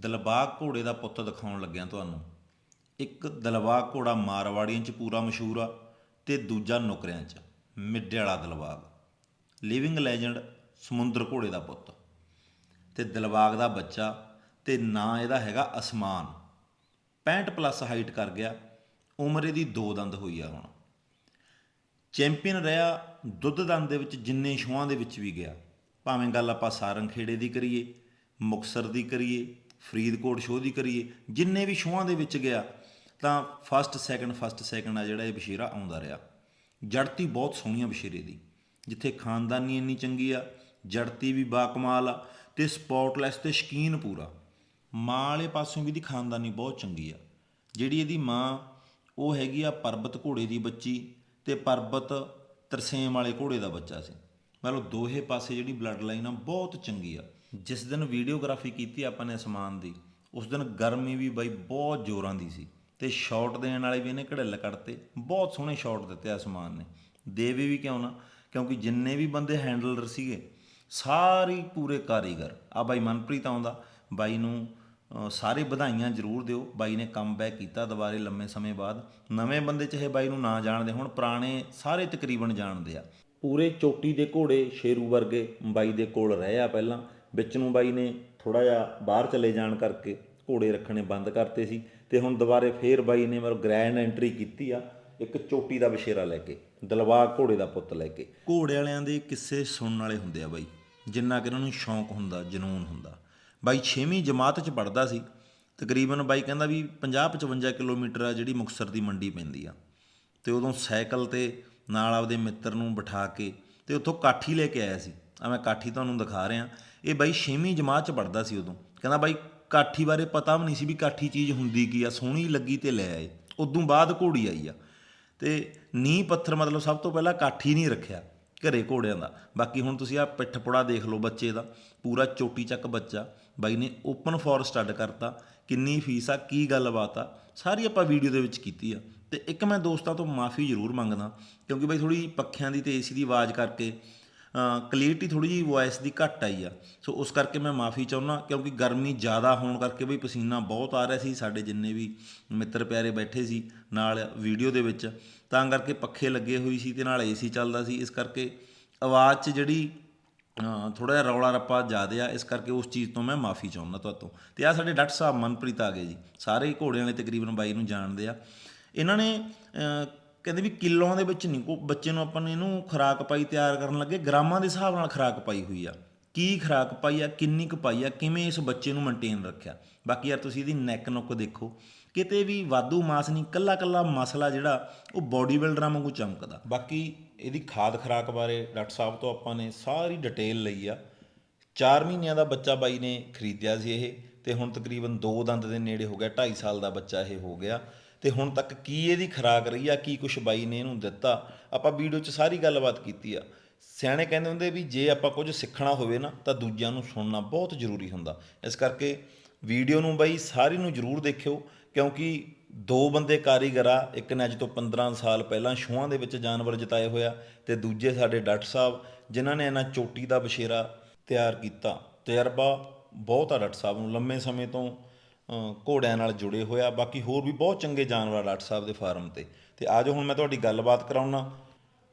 ਦਿਲਬਾਗ ਘੋੜੇ ਦਾ ਪੁੱਤ ਦਿਖਾਉਣ ਲੱਗਿਆ ਤੁਹਾਨੂੰ। ਇੱਕ ਦਲਬਾਗ ਘੋੜਾ ਮਾਰਵਾੜੀਆਂ 'ਚ ਪੂਰਾ ਮਸ਼ਹੂਰ ਆ ਤੇ ਦੂਜਾ ਨੁਕਰਿਆਂ 'ਚ ਮਿੱਡੇ ਵਾਲਾ ਦਿਲਬਾਗ। ਲਿਵਿੰਗ ਲੈਜੈਂਡ ਸਮੁੰਦਰ ਘੋੜੇ ਦਾ ਪੁੱਤ। ਤੇ ਦਿਲਬਾਗ ਦਾ ਬੱਚਾ ਤੇ ਨਾਂ ਇਹਦਾ ਹੈਗਾ ਅਸਮਾਨ। 65 ਪਲੱਸ ਹਾਈਟ ਕਰ ਗਿਆ, ਉਮਰ ਇਹਦੀ ਦੋ ਦੰਦ ਹੋਈ ਆ ਹੁਣ। ਚੈਂਪੀਅਨ ਰਿਹਾ ਦੁੱਧ ਦੰਦ ਦੇ ਵਿੱਚ ਜਿੰਨੇ ਸ਼ੋਆਂ ਦੇ ਵਿੱਚ ਵੀ ਗਿਆ। ਭਾਵੇਂ ਗੱਲ ਆਪਾਂ ਸਾਰੰਗਖੇੜੇ ਦੀ ਕਰੀਏ, ਮੁਕਸਰ ਦੀ ਕਰੀਏ ਫਰੀਦਕੋਟ ਸ਼ੋਅ ਦੀ ਕਰੀਏ, ਜਿੰਨੇ ਵੀ ਸ਼ੋਆਂ ਦੇ ਵਿੱਚ ਗਿਆ, ਤਾਂ ਫਸਟ ਸੈਕੰਡ ਫਸਟ ਸੈਕੰਡ ਆ ਜਿਹੜਾ ਇਹ ਬਸ਼ੀਰਾ ਆਉਂਦਾ ਰਿਹਾ। ਜੜਤੀ ਬਹੁਤ ਸੋਹਣੀ ਆ ਬਸ਼ੀਰੇ ਦੀ, ਜਿੱਥੇ ਖਾਨਦਾਨੀ ਇੰਨੀ ਚੰਗੀ ਆ, ਜੜਤੀ ਵੀ ਬਾਕਮਾਲ ਆ, ਤੇ ਸਪੌਟਲੈਸ ਤੇ ਸ਼ਕੀਨ ਪੂਰਾ। ਮਾਂ ਵਾਲੇ ਪਾਸੋਂ ਵੀ ਦੀ ਖਾਨਦਾਨੀ ਬਹੁਤ ਚੰਗੀ ਆ। ਜਿਹੜੀ ਇਹਦੀ ਮਾਂ, ਉਹ ਹੈਗੀ ਆ ਪਰਬਤ ਘੋੜੇ ਦੀ ਬੱਚੀ ਤੇ ਪਰਬਤ ਤਰਸੇਮ ਵਾਲੇ ਘੋੜੇ ਦਾ ਬੱਚਾ ਸੀ। ਮਤਲਬ ਦੋਹੇ ਪਾਸੇ ਜਿਹੜੀ ਬਲੱਡ ਲਾਈਨ ਆ, ਬਹੁਤ ਚੰਗੀ ਆ। ਜਿਸ ਦਿਨ ਵੀਡੀਓਗ੍ਰਾਫੀ ਕੀਤੀ ਆਪਾਂ ਨੇ ਅਸਮਾਨ ਦੀ, ਉਸ ਦਿਨ ਗਰਮੀ ਵੀ ਬਾਈ ਬਹੁਤ ਜ਼ੋਰਾਂ ਦੀ ਸੀ ਤੇ ਸ਼ਾਟ ਦੇਣ ਵਾਲੇ ਵੀ ਇਹਨੇ ਘੜਿੱਲ ਕੱਢਤੇ ਬਹੁਤ ਸੋਹਣੇ ਸ਼ਾਟ ਦਿੱਤੇ ਅਸਮਾਨ ਨੇ। ਦੇਵੇ ਵੀ ਕਿਉਂ ਨਾ? ਕਿਉਂਕਿ ਜਿੰਨੇ ਵੀ ਬੰਦੇ ਹੈਂਡਲਰ ਸੀਗੇ, ਸਾਰੀ ਪੂਰੇ ਕਾਰੀਗਰ ਆ ਬਾਈ ਮਨਪ੍ਰੀਤ ਆਉਂਦਾ, ਬਾਈ ਨੂੰ ਸਾਰੇ ਵਧਾਈਆਂ ਜ਼ਰੂਰ ਦਿਓ, ਬਾਈ ਨੇ ਕਮਬੈਕ ਕੀਤਾ ਦੁਬਾਰੇ ਲੰਮੇ ਸਮੇਂ ਬਾਅਦ। ਨਵੇਂ ਬੰਦੇ ਚਾਹੇ ਬਾਈ ਨੂੰ ਨਾ ਜਾਣਦੇ ਹੁਣ, ਪੁਰਾਣੇ ਸਾਰੇ ਤਕਰੀਬਨ ਜਾਣਦੇ ਆ। ਪੂਰੇ ਚੋਟੀ ਦੇ ਘੋੜੇ ਸ਼ੇਰੂ ਵਰਗੇ ਬਾਈ ਦੇ ਕੋਲ ਰਹੇ ਆ ਪਹਿਲਾਂ ਵਿੱਚ ਨੂੰ ਬਾਈ ਨੇ ਥੋੜਾ ਜਿਹਾ ਬਾਹਰ ਚਲੇ ਜਾਣ ਕਰਕੇ ਘੋੜੇ ਰੱਖਣੇ ਬੰਦ ਕਰਤੇ ਸੀ ਤੇ ਹੁਣ ਦੁਬਾਰੇ ਫੇਰ ਬਾਈ ਨੇ ਮਤਲਬ ਗ੍ਰੈਂਡ ਐਂਟਰੀ ਕੀਤੀ ਆ, ਇੱਕ ਚੋਟੀ ਦਾ ਬਸ਼ੇਰਾ ਲੈ ਕੇ ਦਲਵਾ ਘੋੜੇ ਦਾ ਪੁੱਤ ਲੈ ਕੇ। ਘੋੜੇ ਵਾਲਿਆਂ ਦੇ ਕਿੱਸੇ ਸੁਣਨ ਵਾਲੇ ਹੁੰਦੇ ਆ ਬਾਈ, ਜਿੰਨਾ ਕਿ ਇਹਨਾਂ ਨੂੰ ਸ਼ੌਂਕ ਹੁੰਦਾ, ਜਨੂਨ ਹੁੰਦਾ। ਬਾਈ 6ਵੀਂ ਜਮਾਤ 'ਚ ਪੜਦਾ ਸੀ, ਤਕਰੀਬਨ ਬਾਈ ਕਹਿੰਦਾ ਵੀ 50 55 ਕਿਲੋਮੀਟਰ ਆ ਜਿਹੜੀ ਮੁਕਸਰ ਦੀ ਮੰਡੀ ਪੈਂਦੀ ਆ। ਤੇ ਉਦੋਂ ਸਾਈਕਲ ਤੇ ਨਾਲ ਆਪਦੇ ਮਿੱਤਰ ਨੂੰ ਬਿਠਾ ਕੇ ਤੇ ਉੱਥੋਂ ਕਾਠੀ ਲੈ ਕੇ ਆਇਆ ਸੀ। ਆ ਮੈਂ ਕਾਠੀ ਤੁਹਾਨੂੰ ਦਿਖਾ ਰਿਹਾ ਇਹ ਬਾਈ 6ਵੀਂ ਜਮਾਤ 'ਚ ਪੜਦਾ ਸੀ ਉਦੋਂ। ਕਹਿੰਦਾ ਬਾਈ ਕਾਠੀ ਬਾਰੇ ਪਤਾ ਵੀ ਨਹੀਂ ਸੀ ਵੀ ਕਾਠੀ ਚੀਜ਼ ਹੁੰਦੀ ਕੀ ਆ, ਸੋਹਣੀ ਲੱਗੀ ਤੇ ਲੈ ਆਏ। ਉਦੋਂ ਬਾਅਦ ਘੋੜੀ ਆਈ ਆ। ਤੇ ਨੀਂਹ ਪੱਥਰ ਮਤਲਬ ਸਭ ਤੋਂ ਪਹਿਲਾਂ ਕਾਠੀ ਨਹੀਂ ਰੱਖਿਆ ਘਰੇ ਘੋੜਿਆਂ ਦਾ। ਬਾਕੀ ਹੁਣ ਤੁਸੀਂ ਆ ਪਿੱਠ ਪੁੜਾ ਦੇਖ ਲਓ ਬੱਚੇ ਦਾ। ਪੂਰਾ ਚੋਟੀ ਚੱਕ ਬੱਚਾ। ਬਾਈ ਨੇ ਓਪਨ ਫੋਰ ਸਟੱਡ ਕਰਤਾ। ਕਿੰਨੀ ਫੀਸ ਆ, ਕੀ ਗੱਲਬਾਤ ਆ। ਸਾਰੀ ਆਪਾਂ ਵੀਡੀਓ ਦੇ ਵਿੱਚ ਕੀਤੀ ਆ। ਤੇ ਇੱਕ ਮੈਂ ਦੋਸਤਾਂ ਤੋਂ ਮਾਫੀ ਜ਼ਰੂਰ ਮੰਗਦਾ। ਕਿਉਂਕਿ ਬਾਈ ਥੋੜੀ ਪੱਖਿਆਂ ਦੀ ਤੇ ਏਸੀ ਦੀ ਆਵਾਜ਼ ਕਰਕੇ ਕਲੀਅਰਟੀ ਥੋੜੀ ਜੀ ਵੌਇਸ ਦੀ ਘੱਟ ਆਈ ਆ। ਸੋ ਉਸ ਕਰਕੇ ਮੈਂ ਮਾਫੀ ਚਾਹੁੰਦਾ ਕਿਉਂਕਿ ਗਰਮੀ ਜ਼ਿਆਦਾ ਹੋਣ ਕਰਕੇ ਵੀ ਪਸੀਨਾ ਬਹੁਤ ਆ ਰਿਹਾ ਸੀ, ਸਾਡੇ ਜਿੰਨੇ ਵੀ ਮਿੱਤਰ ਪਿਆਰੇ ਬੈਠੇ ਸੀ ਨਾਲ ਵੀਡੀਓ ਦੇ ਵਿੱਚ। ਤਾਂ ਕਰਕੇ ਪੱਖੇ ਲੱਗੇ ਹੋਈ ਸੀ ਤੇ ਨਾਲ ਏਸੀ ਚੱਲਦਾ ਸੀ, ਇਸ ਕਰਕੇ ਆਵਾਜ਼ 'ਚ ਜਿਹੜੀ ਥੋੜਾ ਜਿਹਾ ਰੌਲਾ ਰੱਪਾ ਜ਼ਿਆਦਾ ਆ, ਇਸ ਕਰਕੇ ਉਸ ਚੀਜ਼ ਤੋਂ ਮੈਂ ਮਾਫੀ ਚਾਹੁੰਦਾ ਤੁਹਾਤੋਂ। ਤੇ ਆ ਸਾਡੇ ਡਾਕਟਰ ਸਾਹਿਬ ਮਨਪ੍ਰੀਤ ਆ ਗਏ ਜੀ, ਸਾਰੇ ਘੋੜਿਆਂ ਵਾਲੇ ਤਕਰੀਬਨ ਬਾਈ ਨੂੰ ਜਾਣਦੇ ਆ। ਇਹਨਾਂ ਨੇ ਕਹਿੰਦੇ ਵੀ ਕਿਲੋਆਂ ਦੇ ਵਿੱਚ ਨਹੀਂ ਕੋ ਬੱਚੇ ਨੂੰ ਆਪਾਂ ਨੇ ਇਹਨੂੰ ਖੁਰਾਕ ਪਾਈ ਤਿਆਰ ਕਰਨ ਲੱਗੇ, ਗ੍ਰਾਮਾਂ ਦੇ ਹਿਸਾਬ ਨਾਲ ਖੁਰਾਕ ਪਾਈ ਹੋਈ ਆ। ਕੀ ਖੁਰਾਕ ਪਾਈ ਆ, ਕਿੰਨੀ ਕੁ ਪਾਈ ਆ, ਕਿਵੇਂ ਇਸ ਬੱਚੇ ਨੂੰ ਮੇਨਟੇਨ ਰੱਖਿਆ? ਬਾਕੀ ਯਾਰ ਤੁਸੀਂ ਇਹਦੀ ਨੈਕ ਨੁੱਕ ਦੇਖੋ, ਕਿਤੇ ਵੀ ਵਾਧੂ ਮਾਸ ਨਹੀਂ ਕੱਲਾ ਕੱਲਾ ਮਸਲਾ ਜਿਹੜਾ, ਉਹ ਬਾਡੀ ਬਿਲਡਰਾਂ ਵਾਂਗੂ ਚਮਕਦਾ। ਬਾਕੀ ਇਹਦੀ ਖਾਦ ਖੁਰਾਕ ਬਾਰੇ ਡਾਕਟਰ ਸਾਹਿਬ ਤੋਂ ਆਪਾਂ ਨੇ ਸਾਰੀ ਡਿਟੇਲ ਲਈ ਆ। 4 ਮਹੀਨਿਆਂ ਦਾ ਬੱਚਾ ਬਾਈ ਨੇ ਖਰੀਦਿਆ ਸੀ ਇਹ, ਤੇ ਹੁਣ ਤਕਰੀਬਨ 2 ਦੰਦ ਦੇ ਨੇੜੇ ਹੋ ਗਿਆ 2.5 ਸਾਲ ਦਾ ਬੱਚਾ ਇਹ ਹੋ ਗਿਆ। ਤੇ ਹੁਣ ਤੱਕ ਕੀ ਇਹਦੀ ਖੁਰਾਕ ਰਹੀ ਆ, ਕੀ ਕੁਛ ਬਾਈ ਨੇ ਇਹਨੂੰ ਦਿੱਤਾ? ਆਪਾਂ ਵੀਡੀਓ 'ਚ ਸਾਰੀ ਗੱਲਬਾਤ ਕੀਤੀ ਆ। ਸਿਆਣੇ ਕਹਿੰਦੇ ਹੁੰਦੇ ਵੀ ਜੇ ਆਪਾਂ ਕੁਝ ਸਿੱਖਣਾ ਹੋਵੇ ਨਾ, ਤਾਂ ਦੂਜਿਆਂ ਨੂੰ ਸੁਣਨਾ ਬਹੁਤ ਜ਼ਰੂਰੀ ਹੁੰਦਾ। ਇਸ ਕਰਕੇ ਵੀਡੀਓ ਨੂੰ ਬਾਈ ਸਾਰੀ ਨੂੰ ਜ਼ਰੂਰ ਦੇਖਿਓ, ਕਿਉਂਕਿ ਦੋ ਬੰਦੇ ਕਾਰੀਗਰ ਆ, ਇੱਕ ਨੇ ਅੱਜ ਤੋਂ 15 ਸਾਲ ਪਹਿਲਾਂ ਸ਼ੋਆਂ ਦੇ ਵਿੱਚ ਜਾਨਵਰ ਜਿਤਾਏ ਹੋਇਆ ਤੇ ਦੂਜੇ ਸਾਡੇ ਡਾਕਟਰ ਸਾਹਿਬ, ਜਿਨ੍ਹਾਂ ਨੇ ਇਹਨਾਂ ਚੋਟੀ ਦਾ ਬਸ਼ੇਰਾ ਤਿਆਰ ਕੀਤਾ। ਤਜਰਬਾ ਬਹੁਤ ਆ ਡਾਕਟਰ ਸਾਹਿਬ ਨੂੰ, ਲੰਮੇ ਸਮੇਂ ਤੋਂ ਘੋੜਿਆਂ ਨਾਲ ਜੁੜੇ ਹੋਇਆ ਬਾਕੀ ਹੋਰ ਵੀ ਬਹੁਤ ਚੰਗੇ ਜਾਨਵਰ ਆ ਡਾਕਟਰ ਸਾਹਿਬ ਦੇ ਫਾਰਮ ਤੇ। ਤੇ ਆਜੋ ਹੁਣ ਮੈਂ ਤੁਹਾਡੀ ਗੱਲਬਾਤ ਕਰਾਉਣਾ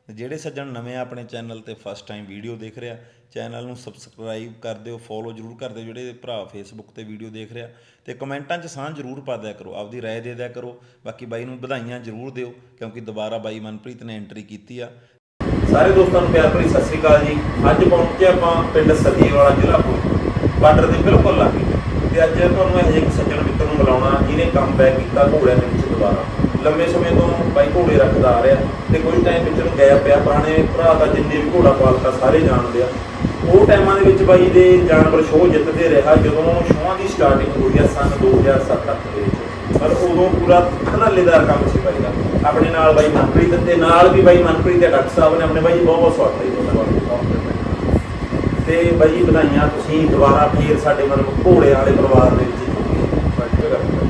ਜਿਹੜੇ ਸੱਜਣ ਨਵੇਂ ਆ ਆਪਣੇ ਚੈਨਲ ਤੇ ਫਸਟ ਟਾਈਮ ਵੀਡੀਓ ਦੇਖ ਰਿਹਾ ਚੈਨਲ ਨੂੰ ਸਬਸਕ੍ਰਾਈਬ ਕਰ ਦਿਓ ਫੋਲੋ ਜਰੂਰ ਕਰ ਦਿਓ। ਜਿਹੜੇ ਭਰਾ ਫੇਸਬੁੱਕ ਤੇ ਵੀਡੀਓ ਦੇਖ ਰਿਹਾ ਤੇ ਕਮੈਂਟਾਂ 'ਚ ਸਾਂਝ ਜਰੂਰ ਪਾ ਦਿਆ ਕਰੋ, ਆਪਦੀ ਰਾਏ ਦੇ ਦਿਆ ਕਰੋ। ਬਾਕੀ ਬਾਈ ਨੂੰ ਵਧਾਈਆਂ ਜਰੂਰ ਦਿਓ, ਕਿਉਂਕਿ ਦੁਬਾਰਾ ਬਾਈ ਮਨਪ੍ਰੀਤ ਨੇ ਐਂਟਰੀ ਕੀਤੀ ਆ। ਸਾਰੇ ਦੋਸਤਾਂ ਨੂੰ ਪਿਆਰ ਭਰੀ ਸਤਿ ਸ੍ਰੀ ਅਕਾਲ ਜੀ। ਅੱਜ ਪਹੁੰਚੇ ਆਪਾਂ ਪਿੰਡ ਸਦੀਵਾਲਾ ਜ਼ਿਲ੍ਹਾ ਪੁਰ ਬਾਰਡਰ ਦੇ ਬਿਲਕੁਲ ਲਾਗੇ। ਤੇ ਅੱਜ ਤੁਹਾਨੂੰ ਇਹ ਇੱਕ ਸੱਜਣ ਮਿੱਤਰ ਨੂੰ ਮਿਲਾਉਣਾ, ਜਿਹਨੇ ਕੰਮ ਬੈਕ ਕੀਤਾ ਘੋੜਿਆਂ ਦੇ ਵਿੱਚ ਦੁਬਾਰਾ। ਲੰਮੇ ਸਮੇਂ ਤੋਂ ਬਾਈ ਘੋੜੇ ਰੱਖਦਾ ਆ ਰਿਹਾ ਤੇ ਕੋਈ ਟਾਈਮ ਵਿੱਚ ਨੂੰ ਗਿਆ ਪਿਆ, ਪੁਰਾਣੇ ਭਰਾ ਦਾ ਜਿੰਨੇ ਵੀ ਘੋੜਾ ਪਾਲਤਾ ਸਾਰੇ ਜਾਣਦੇ ਆ। ਉਹ ਟਾਈਮਾਂ ਦੇ ਵਿੱਚ ਬਾਈ ਦੇ ਜਾਨਵਰ ਸ਼ੋਅ ਜਿੱਤਦੇ ਰਿਹਾ, ਜਦੋਂ ਸ਼ੋਆਂ ਦੀ ਸਟਾਰਟਿੰਗ ਹੋਈ ਆ ਸਨ 2007 ਤੱਕ ਦੇ ਵਿੱਚ। ਪਰ ਉਦੋਂ ਪੂਰਾ ਧੜੱਲੇਦਾਰ ਕੰਮ ਸੀ ਬਾਈ ਦਾ। ਆਪਣੇ ਨਾਲ ਬਾਈ ਮਨਪ੍ਰੀਤ ਤੇ ਨਾਲ ਵੀ ਬਾਈ ਮਨਪ੍ਰੀਤ ਦੇ ਡਾਕਟਰ ਸਾਹਿਬ ਨੇ, ਆਪਣੇ ਬਾਈ ਬਹੁਤ ਬਹੁਤ ਸਵਾਗਤ ਹੈ ਜੀ ਤੁਹਾਡਾ ਤੇ ਬਾਈ ਵਧਾਈਆਂ ਤੁਸੀਂ ਦੁਬਾਰਾ ਫੇਰ ਸਾਡੇ ਮਤਲਬ ਘੋੜੇ ਵਾਲੇ ਪਰਿਵਾਰ ਦੇ ਵਿੱਚ। ਜੁੜੇ ਹੋ।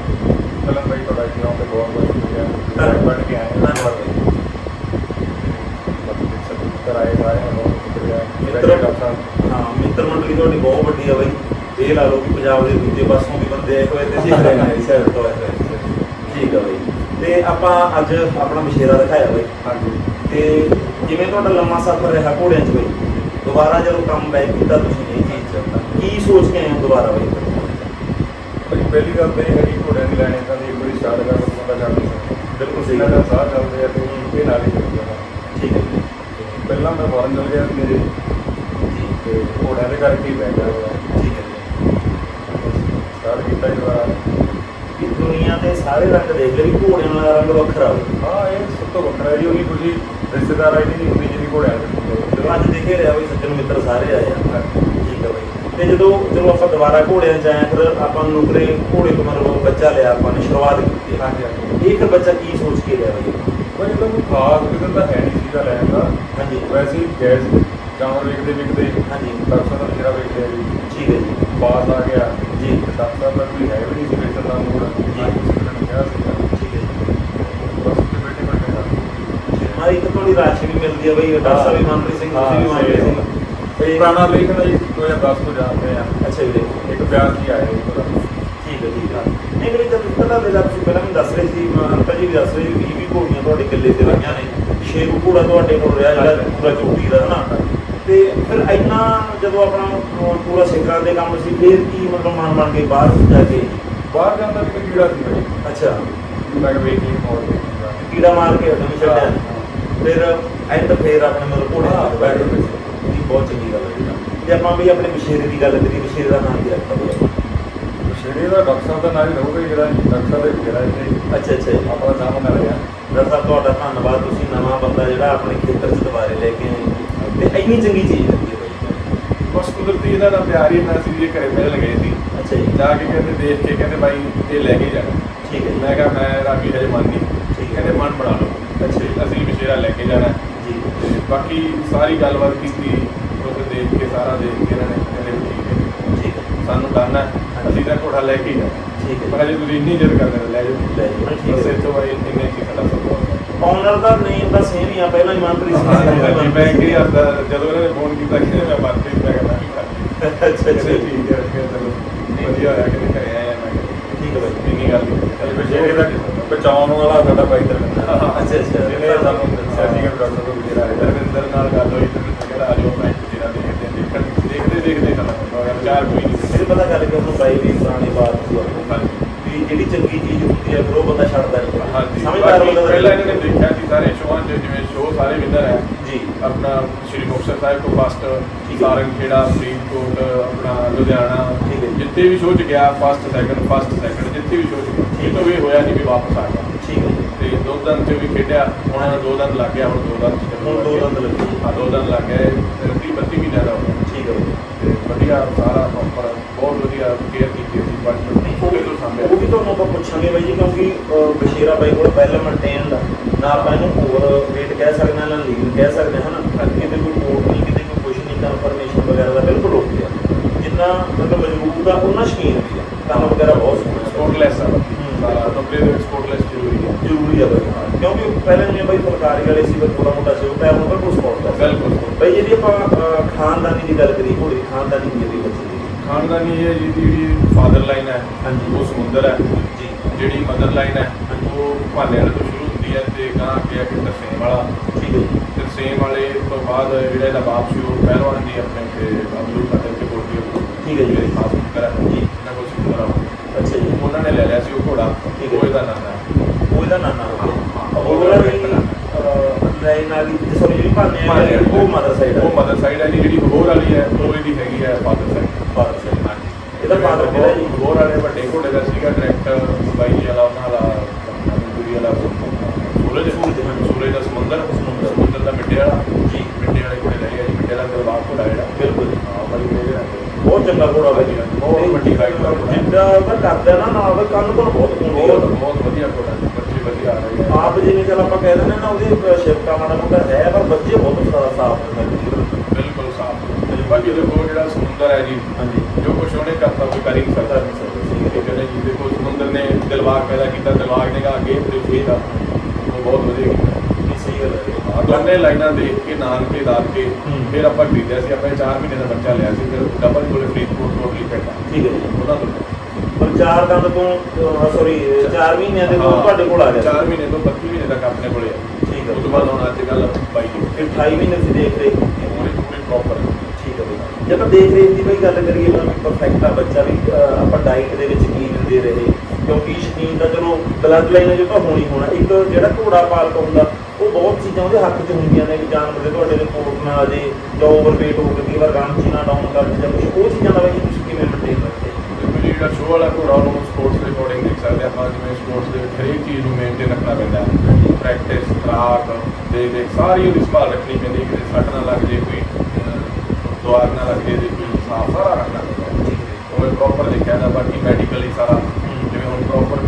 ਚਲਨ ਭਾਈ ਤੁਹਾਡਾ ਜੀ ਆਉਂਦੇ ਬਹੁਤ ਬਹੁਤ ਸ਼ੁਕਰੀਆ। ਧੰਨਵਾਦ। ਬਣ ਕੇ ਆਏ ਹਾਂ ਧੰਨਵਾਦ ਬਾਈ। ਬਾਕੀ ਸਭ ਕਰਾਏ ਸਾਰੇ ਬਹੁਤ ਸ਼ੁਕਰੀਆ। ਮਿੱਤਰ ਡਾਕਟਰ ਸਾਹਿਬ ਹਾਂ ਮਿੱਤਰ ਮੰਡਲੀ ਤੁਹਾਡੀ ਬਹੁਤ ਵੱਡੀ ਆ ਬਾਈ। ਇਹ ਲਾ ਲਓ ਕਿ ਪੰਜਾਬ ਦੇ ਦੂਜੇ ਪਾਸੋਂ ਵੀ ਬੰਦੇ ਦੇ ਹੋਏ ਤੇ ਰਹੇ ਤੋਂ ਠੀਕ ਆ ਬਈ। ਤੇ ਆਪਾਂ ਅੱਜ ਆਪਣਾ ਮਸ਼ੇਰਾ ਦਿਖਾਇਆ ਬਈ। ਹਾਂਜੀ। ਤੇ ਜਿਵੇਂ ਤੁਹਾਡਾ ਲੰਮਾ ਸਫ਼ਰ ਰਿਹਾ ਘੋੜਿਆਂ 'ਚ ਬਈ? ਦੁਬਾਰਾ ਜਦੋਂ ਕੰਮ ਬੈਕ ਕੀਤਾ ਤੁਸੀਂ ਇਹ ਚੀਜ਼ 'ਚ ਕੀ ਸੋਚ ਕੇ ਆਏ ਹੋ ਦੁਬਾਰਾ ਬਈ? ਭਾਈ ਪਹਿਲੀ ਗੱਲ ਤਾਂ ਇਹ ਹੈ ਕਿ ਘੋੜਿਆਂ ਦੀ ਲੈਣੇ ਤਾਂ ਇੱਕ ਵਾਰੀ ਸਟਾਰਟ ਕਰ ਲਓ ਬੰਦਾ ਕਰ ਨਹੀਂ ਸਕਦਾ ਬਿਲਕੁਲ ਸਹੀ ਗੱਲ ਸਾਹ ਚੱਲਦੇ ਆ ਤੇ ਇਹ ਨਾਲ ਹੀ ਚੱਲਦਾ ਠੀਕ ਹੈ। ਜੀ ਪਹਿਲਾਂ ਮੈਂ ਫੋਰਨ ਚਲ ਗਿਆ ਮੇਰੇ। ਤੇ ਘੋੜਿਆਂ ਦੇ ਕਰਕੇ ਹੀ ਗਿਆ ਹੋਇਆ। ਠੀਕ ਹੈ ਸਟਾਰਟ ਕੀਤਾ ਜੀ ਦੁਬਾਰਾ। ਕਿ ਦੁਨੀਆ ਦੇ ਸਾਰੇ ਰੰਗ ਦੇਖ ਵੀ ਘੋੜਿਆਂ ਦਾ ਰੰਗ ਵੱਖਰਾ ਹੋਵੇ। ਹਾਂ ਇਹ ਸਭ ਤੋਂ ਵੱਖਰਾ ਜੀ ਉਹੀ ਖੁਸ਼ੀ ਰਿਸ਼ਤੇਦਾਰ ਆਈ ਨਹੀਂ ਹੁੰਦੀ ਜਿਹੜੀ ਘੋੜਿਆਂ ਦੇ। ਚਲੋ ਅੱਜ ਦੇਖੇ ਰਿਹਾ ਵੀ ਸੱਜਣ ਮਿੱਤਰ ਸਾਰੇ ਆਏ ਆ। ਠੀਕ ਹੈ ਬਈ। ਤੇ ਜਦੋਂ ਜਦੋਂ ਆਪਾਂ ਦੁਬਾਰਾ ਘੋੜਿਆਂ 'ਚ ਆਏ ਫਿਰ ਆਪਾਂ ਨੁਕਰੇ ਘੋੜੇ ਤੋਂ ਮਤਲਬ ਬੱਚਾ ਲਿਆ ਆਪਾਂ ਨੇ ਸ਼ੁਰੂਆਤ ਕੀਤੀ। ਹਾਂਜੀ ਹਾਂਜੀ। ਇਹ ਫਿਰ ਬੱਚਾ ਕੀ ਸੋਚ ਕੇ ਲਿਆ ਬਈ? ਭਾਈ ਇਹਦਾ ਕੋਈ ਖਾਸ ਕਿਸਮ ਦਾ ਹੈ ਨਹੀਂ ਸੀਗਾ ਲੈਣ ਦਾ। ਹਾਂਜੀ। ਵੈਸੇ ਹੀ ਗੈਸ ਜਾਨਵਰ ਵੇਖਦੇ ਵੇਖਦੇ ਹਾਂਜੀ। ਡਾਕਟਰ ਦਾ ਜਿਹੜਾ ਵੇਖਦੇ ਆ ਜੀ। ਠੀਕ ਹੈ ਜੀ। ਪਾਸ ਆ ਗਿਆ। ਜੀ। ਡਾਕਟਰ ਦਾ ਕੋਈ ਹੈ ਵੀ ਨਹੀਂ ਸੀ ਵੇਚਣ ਦਾ ਮੂਡ। ਜੀ। ਜੀ ਕਿਹਾ ਸੀਗਾ ਠੀਕ ਹੈ ਜੀ ਬਸ ਤੇ ਬੈਠੇ ਬੈਠੇ ਦਾ ਥੋੜੀ ਰਾਸ਼ੀ ਵੀ ਮਿਲਦੀ ਹੈ ਬਈ ਡਾਕਟਰ ਵੀ ਮਨਪ੍ਰੀਤ ਸਿੰਘ ਤੁਸੀਂ ਵੀ ਮਨਪ੍ਰੀਤ ਸਿੰਘ ਤੇ ਪੁਰਾਣਾ ਲੇਖਣ ਜੀ 2010 ਤੋਂ ਜਾਣਦੇ ਆ ਅੱਛਾ ਵੀਰੇ ਇੱਕ ਬਿਆਨ ਕੀ ਆਇਆ ਜੀ ਠੀਕ ਹੈ ਠੀਕ ਹੈ ਨਹੀਂ ਮੇਰੇ ਜਦ ਪਤਾ ਲੱਗਾ ਤੁਸੀਂ ਪਹਿਲਾਂ ਮੈਨੂੰ ਦੱਸ ਰਹੇ ਸੀ ਅੰਕਲ ਜੀ ਵੀ ਦੱਸ ਰਹੇ ਸੀ ਵੀ 20 ਘੋੜੀਆਂ ਤੁਹਾਡੇ ਕਿੱਲੇ ਤੇ ਰਹੀਆਂ ਨੇ ਛੇ ਕੁ ਘੋੜਾ ਤੁਹਾਡੇ ਕੋਲ ਰਿਹਾ ਜਿਹੜਾ ਪੂਰਾ ਚੋਟੀ ਦਾ ਨਾ ਤੇ ਫਿਰ ਇੰਨਾ ਜਦੋਂ ਆਪਣਾ ਪੂਰਾ ਸਿੱਖਾਂ ਦੇ ਕੰਮ ਸੀ ਫਿਰ ਕੀ ਮਤਲਬ ਮਨ ਬਣ ਕੇ ਬਾਹਰ ਜਾ ਕੇ? ਬਾਹਰ ਜਾਂਦਾ ਵੀ ਕੀੜਾ ਸੀ ਅੱਛਾ। ਮੈਂ ਵੇਖ ਕੇ ਕੀੜਾ ਮਾਰ ਕੇ ਹਟਣ ਛੱਡਿਆ। ਫਿਰ ਐਂਡ ਫੇਰ ਆਪਣੇ ਮਤਲਬ ਘੋੜੇ ਤੇ ਬੈਠ ਗਏ ਇਹ ਬਹੁਤ ਚੰਗੀ ਗੱਲ ਹੈ ਜੀ। ਤੇ ਆਪਾਂ ਵੀ ਆਪਣੇ ਵਿਸ਼ੇਰੇ ਦੀ ਗੱਲ ਕਰੀਏ ਵਿਸ਼ੇਰੇ ਦਾ ਨਾਮ ਕੀ ਰੱਖਤਾ ਬਈ ਸ਼ੇਰੇ ਦਾ ਡਾਕਟਰ ਸਾਹਿਬ ਦਾ ਨਾਮ ਹੀ ਰਹੂਗਾ ਜਿਹੜਾ ਡਾਕਟਰ ਸਾਹਿਬ ਦੇ ਜਿਹੜਾ ਇੱਥੇ ਅੱਛਾ ਅੱਛਾ ਜੀ। ਆਪਣਾ ਨਾਮ ਬਣਾ ਰਿਹਾ ਡਾਕਟਰ ਸਾਹਿਬ ਤੁਹਾਡਾ ਧੰਨਵਾਦ। ਤੁਸੀਂ ਨਵਾਂ ਬੰਦਾ ਜਿਹੜਾ ਆਪਣੇ ਖੇਤਰ 'ਚ ਦੁਬਾਰੇ ਲੈ ਕੇ ਆਏ। ਤੇ ਇੰਨੀ ਚੰਗੀ ਚੀਜ਼ ਲੱਗੀ ਹੈ ਬਸ ਕੁਦਰਤੀ ਇਹਨਾਂ ਦਾ ਪਿਆਰ ਹੀ ਇੰਨਾ ਸੀ ਜੇ ਘਰੇ ਮਿਲ ਗਏ ਸੀ। ਅੱਛਾ ਜੀ। ਜਾ ਕੇ ਕਹਿੰਦੇ ਦੇਖ ਕੇ ਕਹਿੰਦੇ ਬਾਈ ਇਹ ਲੈ ਕੇ ਜਾਣਾ। ਠੀਕ ਹੈ ਮੈਂ ਕਿਹਾ ਮੈਂ ਰਾਗੀ ਹਜੇ ਮਨ ਨਹੀਂ। ਠੀਕ ਹੈ। ਕਹਿੰਦੇ ਮਨ ਬਣਾ ਲਓ। ਅਸੀਂ ਵਿਸ਼ੇਰਾ ਲੈ ਕੇ ਜਾਣਾ ਜੀ। ਤੇ ਬਾਕੀ ਸਾਰੀ ਗੱਲਬਾਤ ਕੀਤੀ ਉੱਥੇ ਦੇਖ ਕੇ ਸਾਰਾ ਦੇਖ ਕੇ ਇਹਨਾਂ ਨੇ ਕਹਿੰਦੇ ਵੀ ਠੀਕ ਹੈ। ਠੀਕ ਹੈ। ਸਾਨੂੰ ਹੈ। ਅਸੀਂ ਤਾਂ ਘੋੜਾ ਲੈ ਕੇ ਜਾਣਾ। ਠੀਕ ਹੈ। ਮੈਂ ਜੇ ਤੁਸੀਂ ਇੰਨੀ ਜਿੱਦ ਕਰਦੇ ਤਾਂ ਲੈ ਜਾਓ। ਲੈ ਜਾਓ, ਠੀਕ ਬਸ ਹੈ। ਇੱਥੋਂ ਬਾਈ ਇੰਨੇ ਕੀ ਸਾਡਾ ਸਪੋਰਟ ਓਨਰ ਦਾ ਨੇਮ ਤਾਂ ਸੇਮ ਹੀ ਆ ਪਹਿਲਾਂ ਹੀ ਮਨਪ੍ਰੀਤ ਸਿੰਘ ਸੀ ਮੈਂ ਕਿ ਜਦੋਂ ਇਹਨਾਂ ਨੇ ਫੋਨ ਕੀਤਾ ਕਿ ਮੈਂ ਬਾਤ ਮੈਂ ਕਿਹਾ ਮੈਂ ਵੀ ਕਰ ਲਈ ਅੱਛਾ ਅੱਛਾ। ਚਲੋ ਠੀਕ ਹੈ ਚਲੋ। ਵਧੀਆ ਹੋਇਆ ਕਿ ਘਰੇ ਆਏ ਆ ਮੈਂ ਠੀਕ ਹੈ। ਬਾਈ ਇੰਨੀ ਗੱਲ ਨਹੀਂ। ਬਸ਼ੇਰੇ ਦਾ ਬਚਾਉਣ ਵਾਲਾ ਸਾਡਾ ਬਾਈ ਦਰਮਿੰਦਰ ਅੱਛਾ ਅੱਛਾ। ਜਿਹਨੇ ਸਾਨੂੰ ਦੱਸਿਆ ਸੀਗਾ ਵੀ ਡਾਕਟਰ ਕੋਲ ਜਿਹੜਾ ਹੈ। ਦਰਮਿੰਦਰ ਨਾਲ ਗੱਲ ਹੋਈ ਤੇ ਮੈਂ ਕਿਹਾ ਆ ਜਾਓ ਮੈਂ ਜਿਹੜਾ ਦੇਖਦੇ ਹਾਂ, ਦੇਖਣ ਦੇਖਦੇ ਦੇਖਦੇ ਤਾਂ ਮੈਂ ਕਿਹਾ ਵਿਚਾਰ ਕੋਈ ਨਹੀਂ। ਫਿਰ ਪਤਾ ਗੱਲ ਕਿ ਉਹਨੂੰ ਬਾਈ ਵੀ ਪੁਰਾਣੀ ਬਾਤ ਸੀ। ਆਪਣੀ। ਵੀ ਜਿਹੜੀ ਚੰਗੀ ਚੀਜ਼ ਹੁੰਦੀ ਹੈ ਫਿਰ ਉਹ ਬੰਦਾ ਛੱਡਦਾ ਨਹੀਂ। ਹਾਂਜੀ। ਸਮਝਦਾਰ ਬਾਕੀ ਬੰਦਾ ਤਾਂ- ਪਹਿਲਾਂ ਇਹਨਾਂ ਨੇ ਦੇਖਿਆ ਸੀ ਸਾਰੇ ਸ਼ੋਆਂ 'ਚ ਜਿਵੇਂ ਸ਼ੋਅ ਸਾਰੇ ਵਿਨਰ ਹੈ। ਜੀ। ਆਪਣਾ ਸ਼੍ਰੀ ਮੁਕਤਸਰ ਸਾਹਿਬ ਤੋਂ ਫਸਟ ਠੀਕ ਹੈ। ਸਾਰੰਗ ਖੇੜਾ ਫਰੀਦਕੋਟ ਆਪਣਾ ਲੁਧਿਆਣਾ। ਜਿੱਥੇ ਵੀ ਸ਼ੋਅ 'ਚ ਗਿਆ ਫਸਟ ਸੈਕੰਡ ਫਸਟ ਸੈਕੰਡ ਜਿੱਥੇ ਵੀ ਸ਼ੋਅ 'ਚ ਇਹ ਤੋਂ ਇਹ ਹੋਇਆ ਨਹੀਂ ਵੀ ਵਾਪਸ ਆ ਗਿਆ। ਠੀਕ ਹੈ। ਤੇ ਦੋ ਦਿਨ ਤੇ ਵੀ ਖੇਡਿਆ ਹੁਣ ਦੋ ਦਿਨ ਲੱਗ ਗਿਆ ਹੁਣ ਦੋ ਦਿਨ ਹੁਣ ਦੋ ਦੰਦ ਲੱਗੇ ਹਾਂ ਦੋ ਦਿਨ ਲੱਗ ਗਏ 30 32 ਮਹੀਨਿਆਂ ਦਾ ਹੋ ਠੀਕ ਹੈ। ਤੇ ਵਧੀਆ ਸਾਰਾ ਪ੍ਰੋਪਰ ਬਹੁਤ ਵਧੀਆ ਕੇਅਰ ਕੀਤੀ ਅਸੀਂ ਪੰਜ ਗਏ ਤੋਂ ਸਾਹਮਣੇ ਉਹ ਵੀ ਤੁਹਾਨੂੰ ਆਪਾਂ ਪੁੱਛਾਂਗੇ ਬਾਈ ਜੀ ਕਿਉਂਕਿ ਬਸ਼ੀਰਾ ਬਾਈ ਕੋਲ ਪਹਿਲਾਂ ਮੇਨਟੇਨ ਦਾ ਨਾ ਆਪਾਂ ਇਹਨੂੰ ਓਵਰ ਵੇਟ ਕਹਿ ਸਕਦੇ ਹਾਂ ਨਾ ਲੀਨ ਕਹਿ ਸਕਦੇ ਹਾਂ ਹਨਾ? ਕਿਤੇ ਕੋਈ ਕੋਟ ਨਹੀਂ ਕਿਤੇ ਕੋਈ ਕੁਛ ਨਹੀਂ ਕਨਫਰਮੇਸ਼ਨ ਵਗੈਰਾ ਦਾ ਬਿਲਕੁਲ ਓਕੇ ਆ। ਜਿੰਨਾ ਮਤਲਬ ਮਜ਼ਬੂਤ ਆ ਉਹਨਾਂ ਸ਼ਕੀਨ ਵੀ ਆ। ਕੰਮ ਵਗੈਰਾ ਬਹੁਤ ਸੋਹਣਾ ਸਪੋਰਟਲੈਸ ਆ ਕੱਪੜੇ ਦੇ ਵਿੱਚ ਸਪੋਰਟਲੈਸ ਜ਼ਰੂਰੀ ਹੈ। ਜ਼ਰੂਰੀ ਬਾਈ। ਕਿਉਂਕਿ ਪਹਿਲਾਂ ਜਿਵੇਂ ਬਾਈ ਫੁਲਕਾਰੀ ਵਾਲੇ ਸੀ ਥੋੜਾ ਮੋਟਾ ਸੀ ਉਹ ਟਾਈਮ ਉਹਨਾਂ ਕੋਲ ਸਪੋਰਟ ਦਾ ਬਿਲਕੁਲ ਬਾਈ ਜਿਹੜੀ ਆਪਾਂ ਖਾਨਦਾਨੀ ਦੀ ਗੱਲ ਕਰੀਏ ਘੋੜੀ ਖਾਨਦਾਨੀ ਦੀ ਜਿਹੜੀ ਬੱਚੀ ਦੀ ਖਾਨਦਾਨੀ ਇਹ ਹੈ ਜੀ ਜਿਹੜੀ ਫਾਦਰ ਲਾਈਨ ਹੈ ਹਾਂਜੀ। ਉਹ ਸਮੁੰਦਰ ਹੈ। ਜੀ। ਜਿਹੜੀ ਮਦਰ ਲਾਈਨ ਹੈ ਉਹ ਭਾਲੇ ਵਾਲੇ ਤੋਂ ਸ਼ੁਰੂ ਹੁੰਦੀ ਹੈ ਤੇ ਗਾਂ ਅੱਗੇ ਕੇ ਤਰਸੇਮ ਵਾਲਾ। ਠੀਕ ਹੈ ਜੀ। ਤਰਸੇਮ ਵਾਲੇ ਤੋਂ ਬਾਅਦ ਜਿਹੜਾ ਇਹਦਾ ਬਾਪ ਸੀ ਉਹ ਪਹਿਲਵਾਨ ਦੀ ਆਪਣੇ ਤੇ ਅਬਦੁਲ ਫਤਿਹ ਤੇ ਕੋਟੀ ਠੀਕ ਹੈ ਜੀ। ਮੇਰੇ ਖਾਸ ਪੁੱਤਰ ਹੈ ਜੀ। ਇਹਨਾਂ ਕੋਲ ਸੀ ਪੁੱਤਰ ਆ। ਅੱਛਾ ਜੀ ਉਹਨਾਂ ਨੇ ਲੈ ਲਿਆ ਸੀ ਉਹ ਘੋੜਾ ਹੈ। ਉਹ ਇਹਦਾ ਹੈ ਉਹ ਇਹਦਾ ਨਾਨਾ ਹੋ ਗਿਆ ਹਾਂ, ਉਹ ਉਹਦਾ ਨਾਨਾ। ਲਾਈਨ ਆ ਗਈ ਜਿਸ ਜਿਹੜੀ ਭਾਨੇ ਵਾਲੀ। ਉਹ ਮਦਰ ਸਾਈਡ ਉਹ ਮਦਰ ਸਾਈਡ ਹੈ ਜਿਹੜੀ ਹੋਰ ਵਾਲੀ ਹੈ ਉਹ ਇਹਦੀ ਹੈਗੀ ਹੈ ਫਾਦਰ ਸਾਈਡ ਫਾਦਰ ਸਾਈਡ ਇਹਦਾ father ਕਿਹੜਾ ਜੀ? ਹੋਰ ਵਾਲੇ ਵੱਡੇ ਘੋੜੇ ਦਾ ਸੀਗਾ ਡਾਇਰੈਕਟਰ ਬਾਈ ਵਾਲਾ ਉਹਨਾਂ ਵਾਲਾ ਦੂਰੀ ਵਾਲਾ ਸੂਰਜ ਸੂਰਜ, ਦਾ ਸਮੁੰਦਰ ਸਮੁੰਦਰ। ਸਮੁੰਦਰ ਦਾ ਮਿੱਟੇ ਵਾਲਾ ਜੀ ਮਿੱਟੇ ਵਾਲੇ ਘੋੜੇ ਦਾ ਹੀ ਹੈ ਜੀ ਮਿੱਟੇ ਵਾਲਾ ਗਲਬਾਗ ਘੋੜਾ ਜਿਹੜਾ ਬਿਲਕੁਲ ਹਾਂ ਚੰਗਾ ਘੋੜਾ ਜੀ। ਬਹੁਤ ਵੱਡੀ height ਦਾ ਘੋੜਾ। ਜਿੱਦਾਂ। ਉਹਦਾ ਕਰਦਾ ਨਾ ਨਾਲ ਉਹਦੇ ਕੰਨ ਕੋਲ ਬਹੁਤ ਹੁੰਦੀ ਬਹੁਤ ਆ ਬਹੁਤ ਵਧੀਆ ਘੋੜਾ ਜੀ ਬੱਚੇ ਵਧੀਆ ਆ ਰਹੇ ਆ। ਆਪ ਜਿਵੇਂ ਚਲ ਆਪਾਂ ਕਹਿ ਦਿੰਦੇ ਨਾ ਉਹਦੇ ਸ਼ਿਫਟਾ ਮਾੜਾ ਮੋਟਾ ਹੈ ਪਰ ਬੱਚੇ ਬਹੁਤ ਸਾਰਾ ਸਾਫ਼ ਹੁੰਦੇ ਬਿਲਕੁਲ ਸਾਫ਼ ਬਾਕੀ ਦੇਖੋ ਜਿਹੜਾ ਸਮੁੰਦਰ ਹੈ ਜੀ ਹਾਂਜੀ। ਜੋ ਕੁਛ ਉਹਨੇ ਕਰਤਾ ਕੋਈ ਕਰ ਹੀ ਨਹੀਂ ਸਕਦਾ। ਠੀਕ ਹੈ ਨਾ ਜੀ ਦੇਖੋ ਸਮੁੰਦਰ ਨੇ ਦਿਲਬਾਗ ਪੈਦਾ ਕੀਤਾ ਦਿਲਬਾਗ ਨੇ ਕਹਾ ਗੇਮ ਤੇ ਕੀਤਾ ਉਹ ਬਹੁਤ ਵਧੀਆ ਕੀਤਾ। ਦੋਨੇ ਲਾਈਨਾਂ ਦੇਖ ਕੇ ਨਾਨਕੇ ਦਾਦ ਕੇ। ਫਿਰ ਆਪਾਂ ਖਰੀਦਿਆ ਸੀ। ਆਪਾਂ 4 ਮਹੀਨੇ ਦਾ ਬੱਚਾ ਲਿਆ ਸੀ ਫਿਰ ਡਬਲ ਕੋਲੇ ਫਰੀਦਕੋਟ ਕੋਟਲੀ ਪਿੰਡ ਆ। ਠੀਕ ਹੈ ਜੀ। ਉਹਨਾਂ ਤੋਂ ਪਰ ਚਾਰ ਦੰਦ ਤੋਂ ਸੌਰੀ 4 ਮਹੀਨਿਆਂ ਦੇ ਕੋਲ। ਤੁਹਾਡੇ ਕੋਲ ਆ ਗਿਆ ਚਾਰ ਮਹੀਨੇ ਤੋਂ 32 ਮਹੀਨੇ ਤੱਕ ਆਪਣੇ ਕੋਲੇ ਆ। ਠੀਕ ਹੈ। ਉਸ ਤੋਂ ਬਾਅਦ ਹੁਣ ਅੱਜ ਕੱਲ ਬਾਈ ਫਿਰ 28 ਮਹੀਨੇ ਤੁਸੀਂ ਦੇਖ ਰਹੇ ਪੂਰੇ ਪੂਰੇ ਪ੍ਰੋਪਰ ਠੀਕ ਹੈ ਬਈ ਜੇ ਆਪਾਂ ਦੇਖ ਰੇਖ ਦੀ ਬਈ ਗੱਲ ਕਰੀਏ ਤਾਂ ਪਰਫੈਕਟ ਆ ਬੱਚਾ ਵੀ। ਆਪਾਂ ਡਾਈਟ ਦੇ ਵਿੱਚ ਕੀ ਦਿੰਦੇ ਰਹੇ। ਕਿਉਂਕਿ ਸ਼ਕੀਨ ਤਾਂ ਚਲੋ ਬਲੱਡ ਲਾਈਨ ਜੋ ਤਾਂ ਹੋਣੀ ਹੋਣਾ। ਇੱਕ ਜਿਹੜਾ ਘੋੜਾ ਪਾਲਕ ਹੁੰਦਾ ਉਹ ਬਹੁਤ ਚੀਜ਼ਾਂ ਉਹਦੇ ਹੱਥ 'ਚ ਹੁੰਦੀਆਂ ਨੇ ਵੀ ਜਾਨਵਰ ਦੇ ਤੁਹਾਡੇ ਰਿਪੋਰਟ ਨਾ ਆ ਜੇ ਜਾਂ ਓਵਰਵੇਟ ਹੋ ਕੇ ਕਈ ਵਾਰ ਗਾਂ ਚੀਨਾ ਡਾਊਨ ਕਰ ਜੇ ਕੁਝ ਉਹ ਚੀਜ਼ਾਂ ਦਾ ਬਈ ਤੁਸੀਂ ਕਿਵੇਂ ਮੇਨਟੇਨ ਕਰਦੇ ਜੀ ਜਿਹੜਾ ਸ਼ੋਅ ਵਾਲਾ ਘੋੜਾ ਉਹਨੂੰ ਸਪੋਰਟਸ ਦੇ ਅਕੋਰਡਿੰਗ ਦੇਖ ਸਕਦੇ ਆਪਾਂ ਜਿਵੇਂ ਸਪੋਰਟਸ ਦੇ ਵਿੱਚ ਹਰੇਕ ਚੀਜ਼ ਨੂੰ ਮੇਨਟੇਨ ਰੱਖਣਾ ਪੈਂਦਾ ਹੈ। ਪ੍ਰੈਕਟਿਸ ਖੁਰਾਕ ਦੇ ਦੇ ਸਾਰੀ ਉਹਦੀ ਸੰਭਾਲ ਰੱਖਣੀ ਪੈਂਦੀ ਕਿ ਸੱਟ ਨਾ ਲੱਗ ਜੇ ਕੋਈ ਦੁਆਰ ਨਾ ਲੱਗ ਜੇ ਕੋਈ ਸਾਫ਼ ਸਾਰਾ ਰੱਖਣਾ ਪੈਂਦਾ ਉਹ ਪ੍ਰੋਪਰ ਦੇਖਿਆ ਨਾ ਬਾਕੀ ਮੈਡੀਕਲੀ ਸਾਰਾ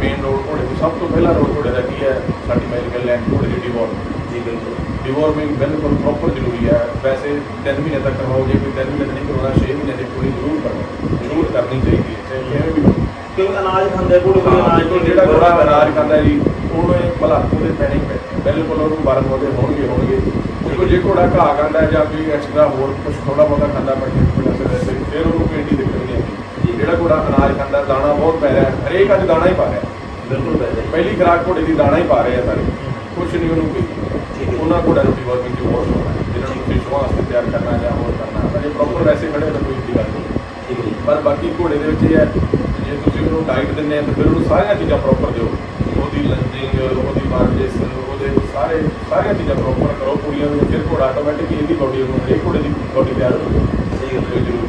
ਮੇਨ ਰੋਡ ਘੋੜੇ ਦੀ ਸਭ ਤੋਂ ਪਹਿਲਾ ਰੋਡ ਘੋੜੇ ਦਾ ਕੀ ਹੈ? ਸਾਡੀ ਮੈਡੀਕਲ ਲੈਂਡ ਘੋੜੇ ਦੀ ਡਿਵੋਰ ਜੀ ਬਿਲਕੁਲ। ਡਿਵੋਰਮਿੰਗ ਬਿਲਕੁਲ ਪ੍ਰੋਪਰ ਜ਼ਰੂਰੀ ਹੈ। ਵੈਸੇ 3 ਮਹੀਨੇ ਤੱਕ ਕਰਵਾਓ ਜੇ ਕੋਈ 3 ਮਹੀਨੇ ਨਹੀਂ ਕਰਵਾਉਣਾ 6 ਮਹੀਨੇ ਦੀ ਪੂਰੀ ਜ਼ਰੂਰ ਕਰਵਾਓ ਜ਼ਰੂਰ ਕਰਨੀ ਚਾਹੀਦੀ ਹੈ। ਕਿਵੇਂ ਵੀ। ਕਿਉਂਕਿ ਅਨਾਜ ਖਾਂਦੇ ਘੋੜੇ ਕੋਈ ਹਾਂ ਅਨਾਜ ਬਿਲਕੁਲ। ਜਿਹੜਾ ਘੋੜਾ ਅਨਾਜ ਖਾਂਦਾ ਹੈ ਜੀ ਉਹਨੂੰ ਇਹ ਭਲਾ ਉਹਦੇ ਪੈਣੇ ਹੀ। ਬਿਲਕੁਲ ਉਹਨੂੰ ਬਾਰਨ ਉਹਦੇ ਹੋਣਗੇ ਹੋਣਗੇ। ਦੇਖੋ ਜੇ ਘੋੜਾ ਘਾਹ ਖਾਂਦਾ ਹੈ ਜਾਂ ਕੋਈ ਐਕਸਟਰਾ ਹੋਰ ਕੁਝ ਥੋੜਾ ਬਹੁਤਾ ਖਾਂਦਾ ਪੱਟੀ ਵੈਸੇ ਫਿਰ ਉਹਨੂੰ ਕੋਈ ਏਡੀ ਦਿੱਕਤ ਜਿਹੜਾ ਘੋੜਾ ਅਨਾਜ ਖਾਂਦਾ ਦਾਣਾ ਬਹੁਤ ਪੈ ਰਿਹਾ ਹੈ, ਹਰੇਕ ਅੱਜ ਦਾਣਾ ਹੀ ਪਾ ਰਿਹਾ ਬਿਲਕੁਲ ਵੈਸੇ ਪਹਿਲੀ ਖੁਰਾਕ ਘੋੜੇ ਦੀ ਦਾਣਾ ਹੀ ਪਾ ਰਹੇ ਆ ਸਾਰੇ। ਕੁਛ ਨਹੀਂ ਉਹਨੂੰ ਹੈ। ਉਹਨਾਂ ਘੋੜਿਆਂ ਨੂੰ ਡਿਵੋਰਮਿੰਗ ਦੀ ਬਹੁਤ ਹੈ। ਜਿਹਨਾਂ ਨੂੰ ਤੁਸੀਂ ਸ਼ੋਅ ਵਾਸਤੇ ਤਿਆਰ ਕਰਨਾ ਜਾਂ ਹੋਰ ਕਰਨਾ ਤਾਂ ਜੇ ਪ੍ਰੋਪਰ ਵੈਸੇ ਖੜੇ ਤਾਂ ਕੋਈ ਏਡੀ ਗੱਲ ਨਹੀਂ। ਠੀਕ ਹੈ ਪਰ ਬਾਕੀ ਘੋੜੇ ਦੇ ਵਿੱਚ ਇਹ ਹੈ ਜੇ ਤੁਸੀਂ ਉਹਨੂੰ ਡਾਈਟ ਦਿੰਦੇ ਆ ਤਾਂ ਫਿਰ ਉਹਨੂੰ ਸਾਰੀਆਂ ਚੀਜ਼ਾਂ ਪ੍ਰੋਪਰ ਦਿਓ। ਉਹਦੀ ਲੰਜਿੰਗ ਉਹਦੀ ਮਾਰਜਿਸ ਉਹਦੇ ਸਾਰੇ ਸਾਰੀਆਂ ਚੀਜ਼ਾਂ ਪ੍ਰੋਪਰ ਕਰੋ। ਕੁੜੀਆਂ ਨੂੰ ਫਿਰ ਘੋੜਾ ਆਟੋਮੈਟਿਕ ਇਹਦੀ ਬਾਡੀ ਉਹਨੂੰ ਹਰੇਕ ਘੋੜੇ ਦੀ ਬਾਡੀ ਤਿਆਰ ਹੋ ਸਹੀ ਗੱਲ ਹੈ। ਜ਼ਰੂਰੀ।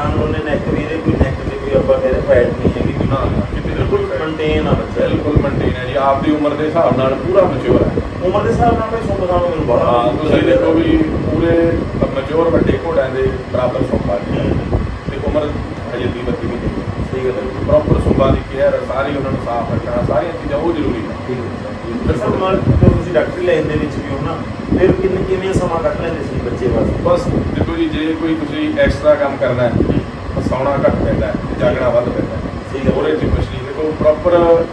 ਜਾਨਵਰ ਨੇ ਨੈਕ ਵੀ ਇਹਦੇ ਕੋਈ ਨੈਕ ਤੇ ਕੋਈ ਆਪਾਂ ਕਹਿੰਦੇ ਫੈਟ ਨਹੀਂ ਹੈਗੀ ਕੋਈ ਨਾ, ਕਿਤੇ ਬਿਲਕੁਲ ਮੇਨਟੇਨ ਆ ਬੱਚਾ। ਬਿਲਕੁਲ ਮੇਨਟੇਨ ਹੈ ਜੀ। ਆਪਦੀ ਉਮਰ ਦੇ ਹਿਸਾਬ ਨਾਲ ਪੂਰਾ ਮੈਚੁਰ ਹੈ। ਉਮਰ ਦੇ ਹਿਸਾਬ ਨਾਲ ਭਾਈ ਸੁਣ ਬਤਾਓ ਮੈਨੂੰ ਬੜਾ ਹਾਂ ਤੁਸੀਂ ਦੇਖੋ ਵੀ ਪੂਰੇ ਮੈਚੁਰ ਵੱਡੇ ਘੋੜਿਆਂ ਦੇ ਬਰਾਬਰ ਸੌਂਪਾ ਜੀ ਤੇ ਉਮਰ ਹਜੇ 30 32 ਦੀ ਸਹੀ ਗੱਲ ਹੈ ਪ੍ਰੋਪਰ ਸੁੰਬਾਂ ਦੀ ਕੇਅਰ ਸਾਰੀ ਉਹਨਾਂ ਨੂੰ ਸਾਫ਼ ਰੱਖਣਾ ਸਾਰੀਆਂ ਚੀਜ਼ਾਂ ਉਹ ਜ਼ਰੂਰੀ ਹੈ ਠੀਕ ਹੈ। ਸਰ ਜਦੋਂ ਤੁਸੀਂ ਡਾਕਟਰੀ ਲਾਈਨ ਦੇ ਵਿੱਚ ਵੀ ਹੋ ਨਾ ਫਿਰ ਕਿੰਨੇ ਕਿਵੇਂ ਸਮਾਂ ਕੱਢ ਲੈਂਦੇ ਸੀ ਬੱਚੇ ਵਾਸਤੇ? ਬਸ ਦੇਖੋ ਜੀ ਕੋਈ ਤੁਸੀਂ ਐਕਸਟਰਾ ਕੰਮ ਕਰਨਾ ਹੈ ਤਾਂ ਸੌਣਾ ਘੱਟ ਪੈਂਦਾ ਹੈ ਤੇ ਜਾਗਣਾ ਵੱਧ ਪੈਂਦਾ ਹੈ। ਠੀਕ ਹੈ। ਉਹਦੇ ਚ ਨਹੀਂ ਦੇਖੋ ਪ੍ਰੋਪਰ